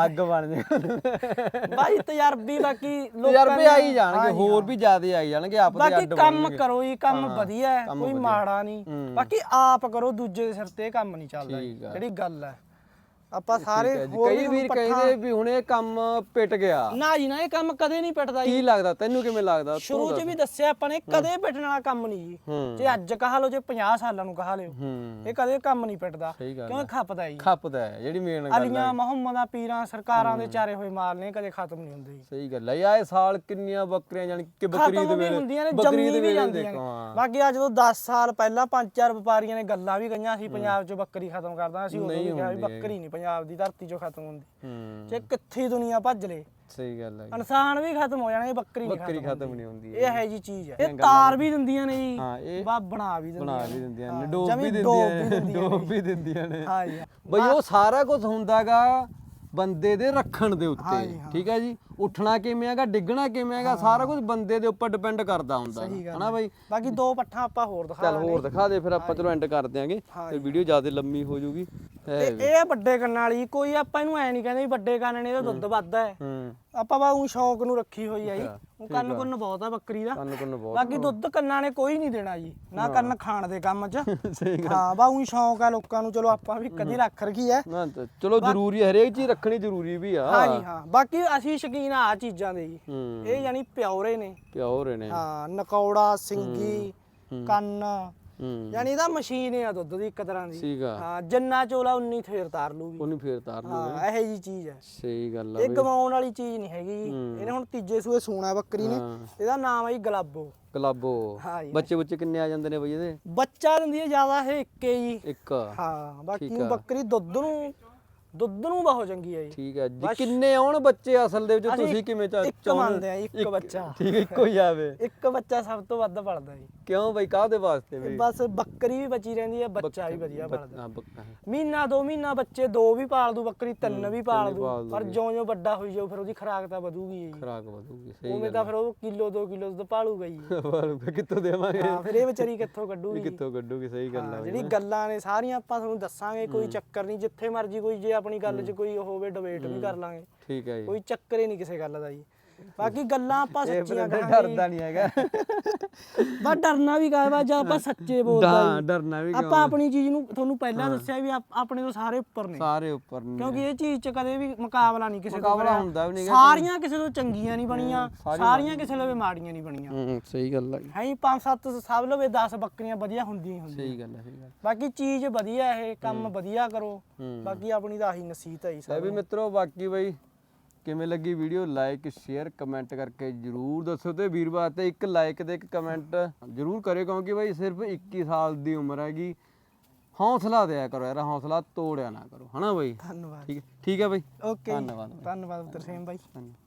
ਅੱਗ ਬਣ ਜਾਏਗਾ ਬਾਈ ਤਜਰਬੀ ਬਾਕੀ ਲੋਕਾਂ ਤਜਰਬੇ ਨੇ- ਆਈ ਜਾਣਗੇ ਹਾਂਜੀ, ਹੋਰ ਵੀ ਜ਼ਿਆਦੇ ਆਈ ਜਾਣਗੇ ਆਪ ਦੇ ਬਾਕੀ ਅੱਡ ਕੰਮ ਬਣਨਗੇ। ਕਰੋ ਜੀ ਕੰਮ ਵਧੀਆ ਹੈ ਕੰਮ ਕੋਈ ਵਧੀਆ। ਮਾੜਾ ਨਹੀਂ ਹੂੰ। ਬਾਕੀ ਆਪ ਕਰੋ ਦੂਜੇ ਦੇ ਸਿਰ ਤੇ ਇਹ ਕੰਮ ਨਹੀਂ ਚੱਲਦਾ ਜੀ, ਠੀਕ ਆ। ਜਿਹੜੀ ਗੱਲ ਹੈ ਆਪਾਂ ਸਾਰੇ ਠੀਕ ਹੈ ਜੀ। ਹੋਰ ਕਈ ਵੀਰ ਪੱਠਾਂ- ਕਹਿੰਦੇ ਵੀ ਹੁਣ ਇਹ ਕੰਮ ਪਿਟ ਗਿਆ। ਨਾ ਜੀ ਨਾ ਇਹ ਕੰਮ ਕਦੇ ਨਹੀਂ ਪਿੱਟਦਾ ਜੀ। ਕੀ ਲੱਗਦਾ? ਤੈਨੂੰ ਕਿਵੇਂ ਲੱਗਦਾ? ਤੂੰ ਸ਼ੁਰੂ 'ਚ ਦੱਸ। ਵੀ ਦੱਸਿਆ ਆਪਾਂ ਨੇ ਕਦੇ ਪਿੱਟਣ ਵਾਲਾ ਕੰਮ ਨਹੀਂ ਜੀ। ਹੂੰ। ਜੇ ਅੱਜ ਕਹਾ ਲਓ ਜੇ 50 ਸਾਲਾਂ ਨੂੰ ਕਹਾ ਲਿਓ ਹੂੰ। ਇਹ ਕਦੇ ਕੰਮ ਨਹੀਂ ਪਿੱਟਦਾ। ਸਹੀ ਗੱਲ ਕਿਉਂ? ਖੱਪਦਾ ਜੀ। ਖੱਪਦਾ ਹੈ ਜਿਹੜੀ ਮੇਨ ਗੱਲ ਹੈ। ਅਲੀਆਂ ਮੁਹੰਮਦਾਂ ਪੀਰਾਂ ਸਰਕਾਰਾਂ ਦੇ ਚਾਰੇ ਹੋਏ ਮਾਲ ਨੇ ਕਦੇ ਖਤਮ ਨਹੀਂ ਹੁੰਦੇ ਜੀ। ਸਹੀ ਗੱਲ ਹੈ। ਯਾ ਇਹ ਸਾਲ ਕਿੰਨੀਆਂ ਬੱਕਰੀਆਂ ਜਾਨ ਕਿ ਬਕਰੀਦ ਖਤਮ ਵੀ ਵੇਲੇ ਹੁੰਦੀਆਂ ਨੇ ਬਕਰੀਦ ਜੰਮੀ ਵੀ ਵੇਲੇ ਜਾਂਦੀਆਂ ਨੇ। ਦੇਖੋ, ਹਾਂ। ਬਾਕੀ ਆ ਜਦੋਂ 10 ਸਾਲ ਪਹਿਲਾਂ ਪੰਜ ਚਾਰ ਵਪਾਰੀਆਂ ਨੇ ਗੱਲਾਂ ਵੀ ਕਹੀਆਂ ਸੀ ਪੰਜਾਬ 'ਚ ਬੱਕਰੀ ਖਤਮ ਕਰਦਾ ਅਸੀਂ ਉਦੋਂ ਵੀ ਕਿਹਾ ਵੀ ਬੱਕਰੀ ਨਹੀਂ ਪੰਜਾਬ ਦੀ ਧਰਤੀ 'ਚੋਂ ਖਤਮ ਹੁੰਦੀ। ਹੂੰ। ਜੇ ਕਿੱਥੇ ਦੁਨੀਆ ਭੱਜ ਲੇ ਸਹੀ ਗੱਲ ਹੈ ਇਨਸਾਨ ਵੀ ਖਤਮ ਹੋ ਜਾਣਗੇ ਬੱਕਰੀ ਨਹੀਂ ਬੱਕਰੀ ਖਤਮ ਨਹੀਂ ਹੁੰਦੀ ਇਹ। ਹੈ ਜੀ ਚੀਜ਼ ਹੈ। ਇਹ ਤਾਰ ਵੀ ਦਿੰਦੀਆਂ ਨੇ ਜੀ। ਹਾਂ ਇਹ ਬਾ ਬਣਾ ਵੀ ਦਿੰਦੀਆਂ ਬਣਾ ਵੀ ਦਿੰਦੀਆਂ ਨੇ ਡੋਬ ਵੀ ਦਿੰਦੀਆਂ ਨੇ ਡੋਬ ਵੀ ਦਿੰਦੀਆਂ ਨੇ। ਹਾਂ ਜੀ ਬਈ ਉਹ ਸਾਰਾ ਕੁਝ ਹੁੰਦਾਗਾ ਬੰਦੇ ਦੇ ਰੱਖਣ ਦੇ ਉੱਤੇ ਠੀਕ ਹੈ ਜੀ? ਉੱਠਣਾ ਕਿਵੇਂ ਹੈਗਾ ਡਿੱਗਣਾ ਕਿਵੇਂ ਹੈਗਾ ਸਾਰਾ ਕੁਝ ਬੰਦੇ ਦੇ ਉੱਪਰ ਡਿਪੈਂਡ ਕਰਦਾ ਹੁੰਦਾ ਹਨਾ ਬਾਈ? ਬਾਕੀ ਦੋ ਪੱਠਾ ਆਪਾਂ ਹੋਰ ਦਿਖਾ ਚੱਲ ਹੋਰ ਦਿਖਾ ਦੇ ਫਿਰ ਆਪਾਂ ਚਲੋ ਐਂਡ ਕਰ ਦਿਆਂਗੇ। ਤੇ ਵੀਡੀਓ ਜ਼ਿਆਦਾ ਲੰਮੀ ਹੋ ਜਾਊਗੀ ਹੈ ਇਹ ਵੱਡੇ ਕੰਨਾਂ ਵਾਲੀ ਕੋਈ ਆਪਾਂ ਇਹਨੂੰ ਐ ਨਹੀਂ ਕਹਿੰਦੇ ਵੀ ਵੱਡੇ ਕੰਨ ਨੇ ਇਹਦਾ ਦੁੱਧ ਵੱਧਦਾ ਹੈ। ਆਪਾਂ ਬਾ ਉਹ ਸ਼ੌਂਕ ਨੂੰ ਰੱਖੀ ਹੋਈ ਆ ਜੀ। ਉਹ ਕੰਨ ਕੁੰਨ ਬਹੁਤ ਆ ਬੱਕਰੀ ਦਾ। ਕੰਨ ਕੁੰਨ ਬਹੁਤ ਬਾਕੀ ਦੁੱਧ ਕੰਨਾਂ ਨੇ ਕੋਈ ਨਹੀਂ ਦੇਣਾ ਜੀ ਨਾ ਕੰਨ ਖਾਣ ਦੇ ਕੰਮ 'ਚ। ਹਾਂ ਬਾ ਉਹ ਸ਼ੌਂਕ ਆ ਲੋਕਾਂ ਨੂੰ ਚਲੋ ਆਪਾਂ ਵੀ ਕਦੀ ਰੱਖ ਰਖੀ ਤਾਂ ਚਲੋ ਜ਼ਰੂਰੀ ਹੈ, ਹਰੇਕ ਚੀਜ਼ ਰੱਖਣੀ ਜ਼ਰੂਰੀ ਵੀ ਆ। ਹਾਂ ਜੀ ਹਾਂ। ਬਾਕੀ ਅਸੀਂ ਸ਼ੌਕੀਨ ਆ ਚੀਜ਼ਾਂ ਦੇ ਜੀ। ਹੂੰ। ਇਹ ਯਾਨੀ ਪਿਓਰੇ ਨੇ। ਪਿਓ ਰਹੇ ਨੇ। ਹਾਂ ਨਕੌੜਾ ਸਿੰਗੀ ਕੰਨ। ਹੂੰ। ਯਾਨੀ ਇਹਦਾ ਮਸ਼ੀਨ ਆ ਦੁੱਧ ਦੀ ਇੱਕ ਤਰ੍ਹਾਂ ਦੀ। ਸੀਗਾ ਹਾਂ ਜਿੰਨਾ ਚੋਲਾ ਉਨੀ ਫੇਰ ਤਾਰ ਲੂਗੀ। ਉਹਨੂੰ ਫੇਰ ਤਾਰ ਲਓ ਹਾਂ ਇਹੋ ਜੀ ਚੀਜ਼ ਹੈ ਸਹੀ ਗੱਲ ਆ ਇਹ ਗਵਾਉਣ ਵਾਲੀ ਚੀਜ਼ ਨਹੀਂ ਹੈਗੀ ਜੀ। ਇਹਨੇ ਹੁਣ ਤੀਜੇ ਸੂਏ ਸੂਣਾ ਬੱਕਰੀ ਨੇ। ਇਹਦਾ ਨਾਮ ਹੈ ਜੀ ਗਲਾਬੋ। ਗਲਾਬੋ। ਬੱਚੇ ਬੱਚੇ ਕਿੰਨੇ ਆ ਜਾਂਦੇ ਨੇ ਬਈ ਇਹਦੇ? ਬੱਚਾ ਦਿੰਦੀ ਹੈ ਜ਼ਿਆਦਾ ਇਹ ਇੱਕੇ ਜੀ। ਇੱਕ ਹਾਂ ਬਾਕੀ ਠੀਕ ਆ। ਬੱਕਰੀ ਦੁੱਧ ਨੂੰ ਦੁੱਧ ਨੂੰ ਬਹੁਤ ਚੰਗੀ ਹੈ ਜੀ। ਠੀਕ ਹੈ ਜੀ। ਕਿੰਨੇ ਆਉਣ ਬੱਚੇ ਅਸਲ ਦੇ ਵਿੱਚ? ਤੁਸੀਂ ਕਿਵੇਂ ਚਾ ਇੱਕ ਮੰਨਦੇ ਆ ਇੱਕ ਬੱਚਾ। ਠੀਕ ਹੈ, ਇੱਕੋ ਹੀ ਆਵੇ। ਇੱਕ ਬੱਚਾ ਸਭ ਤੋਂ ਵੱਧ ਪਲਦਾ ਜੀ। ਕਿਉਂ ਬਈ? ਕਾਹਦੇ ਵਾਸਤੇ ਬਈ? ਬਸ ਬੱਕਰੀ ਵੀ ਬਚੀ ਰਹਿੰਦੀ ਹੈ ਬੱਚਾ ਵੀ ਵਧੀਆ ਪਲਦਾ ਹਾਂ, ਬੱਕਾ ਹੈ। ਮਹੀਨਾ ਦੋ ਮਹੀਨਾ ਬੱਚੇ ਦੋ ਵੀ ਪਾਲ ਦੂ ਬੱਕਰੀ ਤਿੰਨ ਵੀ ਪਾਲ ਦੂ। ਪਾਲ ਪਰ ਜਿਉਂ-ਜਿਉਂ ਵੱਡਾ ਹੋਈ ਜਾਊ ਫਿਰ ਉਹਦੀ ਖੁਰਾਕ ਤਾਂ ਵਧੂਗੀ ਜੀ। ਖੁਰਾਕ ਵਧੂਗੀ ਸਹੀ ਉਵੇਂ ਤਾਂ ਫਿਰ ਉਹ ਕਿਲੋ 2 ਕਿਲੋ ਦੁੱਧ ਪਾਲੂਗਾ ਜੀ। ਫਿਰ ਕਿੱਥੋਂ ਦੇਵਾਂਗੇ? ਹਾਂ ਫਿਰ ਇਹ ਵਿਚਾਰੀ ਕਿੱਥੋਂ ਕੱਢੂਗੀ ਇਹ ਕਿੱਥੋਂ ਕੱਢੂਗੀ? ਸਹੀ ਗੱਲ ਹਾਂ, ਆ ਜਿਹੜੀ ਗੱਲਾਂ ਨੇ ਸਾਰੀਆਂ ਆਪਾਂ ਤੁਹਾਨੂੰ ਦੱਸਾਂਗੇ ਕੋਈ ਚੱਕਰ ਨਹੀਂ ਜਿੱਥੇ ਮਰਜ਼ੀ ਕੋਈ ਜੇ ਆਪਣੀ ਗੱਲ 'ਚ ਕੋਈ ਹੋਵੇ ਡਿਬੇਟ ਵੀ ਕਰ ਲਾਂਗੇ। ਠੀਕ ਹੈ ਜੀ। ਕੋਈ ਚੱਕਰ ਹੀ ਨਹੀਂ ਕਿਸੇ ਗੱਲ ਦਾ ਜੀ। ਬਾਕੀ ਗੱਲਾਂ ਆਪਾਂ ਇਹ ਸੱਚੀਆਂ ਬੰਦਾ ਡਰਦਾ ਨਹੀਂ ਹੈਗਾ। ਬਸ ਡਰਨਾ ਵੀ ਕਾਹਦਾ ਜਦ ਆਪਾਂ ਸੱਚੇ ਬੋਲਦਾ ਹਾਂ ਜੀ। ਡਰਨਾ ਵੀ ਕਿਉਂ ਆਪਾਂ ਆਪਣੀ ਚੀਜ਼ ਨੂੰ ਤੁਹਾਨੂੰ ਪਹਿਲਾਂ ਦੱਸਿਆ ਵੀ ਆਪ- ਆਪਣੇ ਤੋਂ ਸਾਰੇ ਉੱਪਰ ਨੇ। ਸਾਰੇ ਉੱਪਰ ਨੇ। ਕਿਉਂਕਿ ਇਹ ਚੀਜ਼ 'ਚ ਕਦੇ ਵੀ ਮੁਕਾਬਲਾ ਨਹੀਂ ਕਿਸੇ ਤੋਂ ਮੁਕਾਬਲਾ। ਹੁੰਦਾ ਵੀ ਨਹੀਂ ਗਾ। ਸਾਰੀਆਂ ਕਿਸੇ ਤੋਂ ਚੰਗੀਆਂ ਨਹੀਂ ਬਣੀਆਂ ਸਾਰੀਆਂ ਕਿਸੇ ਲਵੇ ਮਾੜੀਆਂ ਨਹੀਂ ਬਣੀਆਂ। ਹੂੰ ਸਹੀ ਗੱਲ ਜੀ। ਹੈ ਪੰਜ ਸੱਤ ਸਭ ਲਵੇ 10 ਬੱਕਰੀਆਂ ਵਧੀਆ ਹੁੰਦੀਆਂ ਹੀ ਹੁੰਦੀਆਂ। ਸਹੀ ਗੱਲ ਹੈ ਸਹੀ ਗੱਲ ਬਾਕੀ ਚੀਜ਼ ਵਧੀਆ ਇਹ ਕੰਮ ਵਧੀਆ ਕਰੋ। ਹੂੰ। ਬਾਕੀ ਆਪਣੀ ਤਾਂ ਆਹੀ ਨਸੀਹਤ ਹੈ ਜੀ ਲੈ ਵੀ ਮਿੱਤਰੋ ਬਾਕੀ ਬਈ ਕਿਵੇਂ ਲੱਗੀ ਵੀਡੀਓ? ਲਾਈਕ ਸ਼ੇਅਰ ਕਮੈਂਟ ਕਰਕੇ ਜਰੂਰ ਦੱਸੋ ਤੇ ਵੀਰ ਵਾਸਤੇ ਇੱਕ ਲਾਈਕ ਤੇ ਇੱਕ ਕਮੈਂਟ ਜਰੂਰ ਕਰਿਓ ਕਿਉਂਕਿ ਬਈ ਸਿਰਫ 21 ਸਾਲ ਦੀ ਉਮਰ ਹੈਗੀ। ਹੌਸਲਾ ਦਿਆ ਕਰੋ ਯਾਰ ਹੌਸਲਾ ਤੋੜਿਆ ਨਾ ਕਰੋ। ਹਨਾ ਬਈ? ਧੰਨਵਾਦ। ਠੀਕ ਹੈ ਠੀਕ ਹੈ ਬਈ? ਓਕੇ ਧੰਨਵਾਦ ਧੰਨਵਾਦ ਤਰਸੇਮ ਬਾਈ। ਧੰਨਵਾਦ।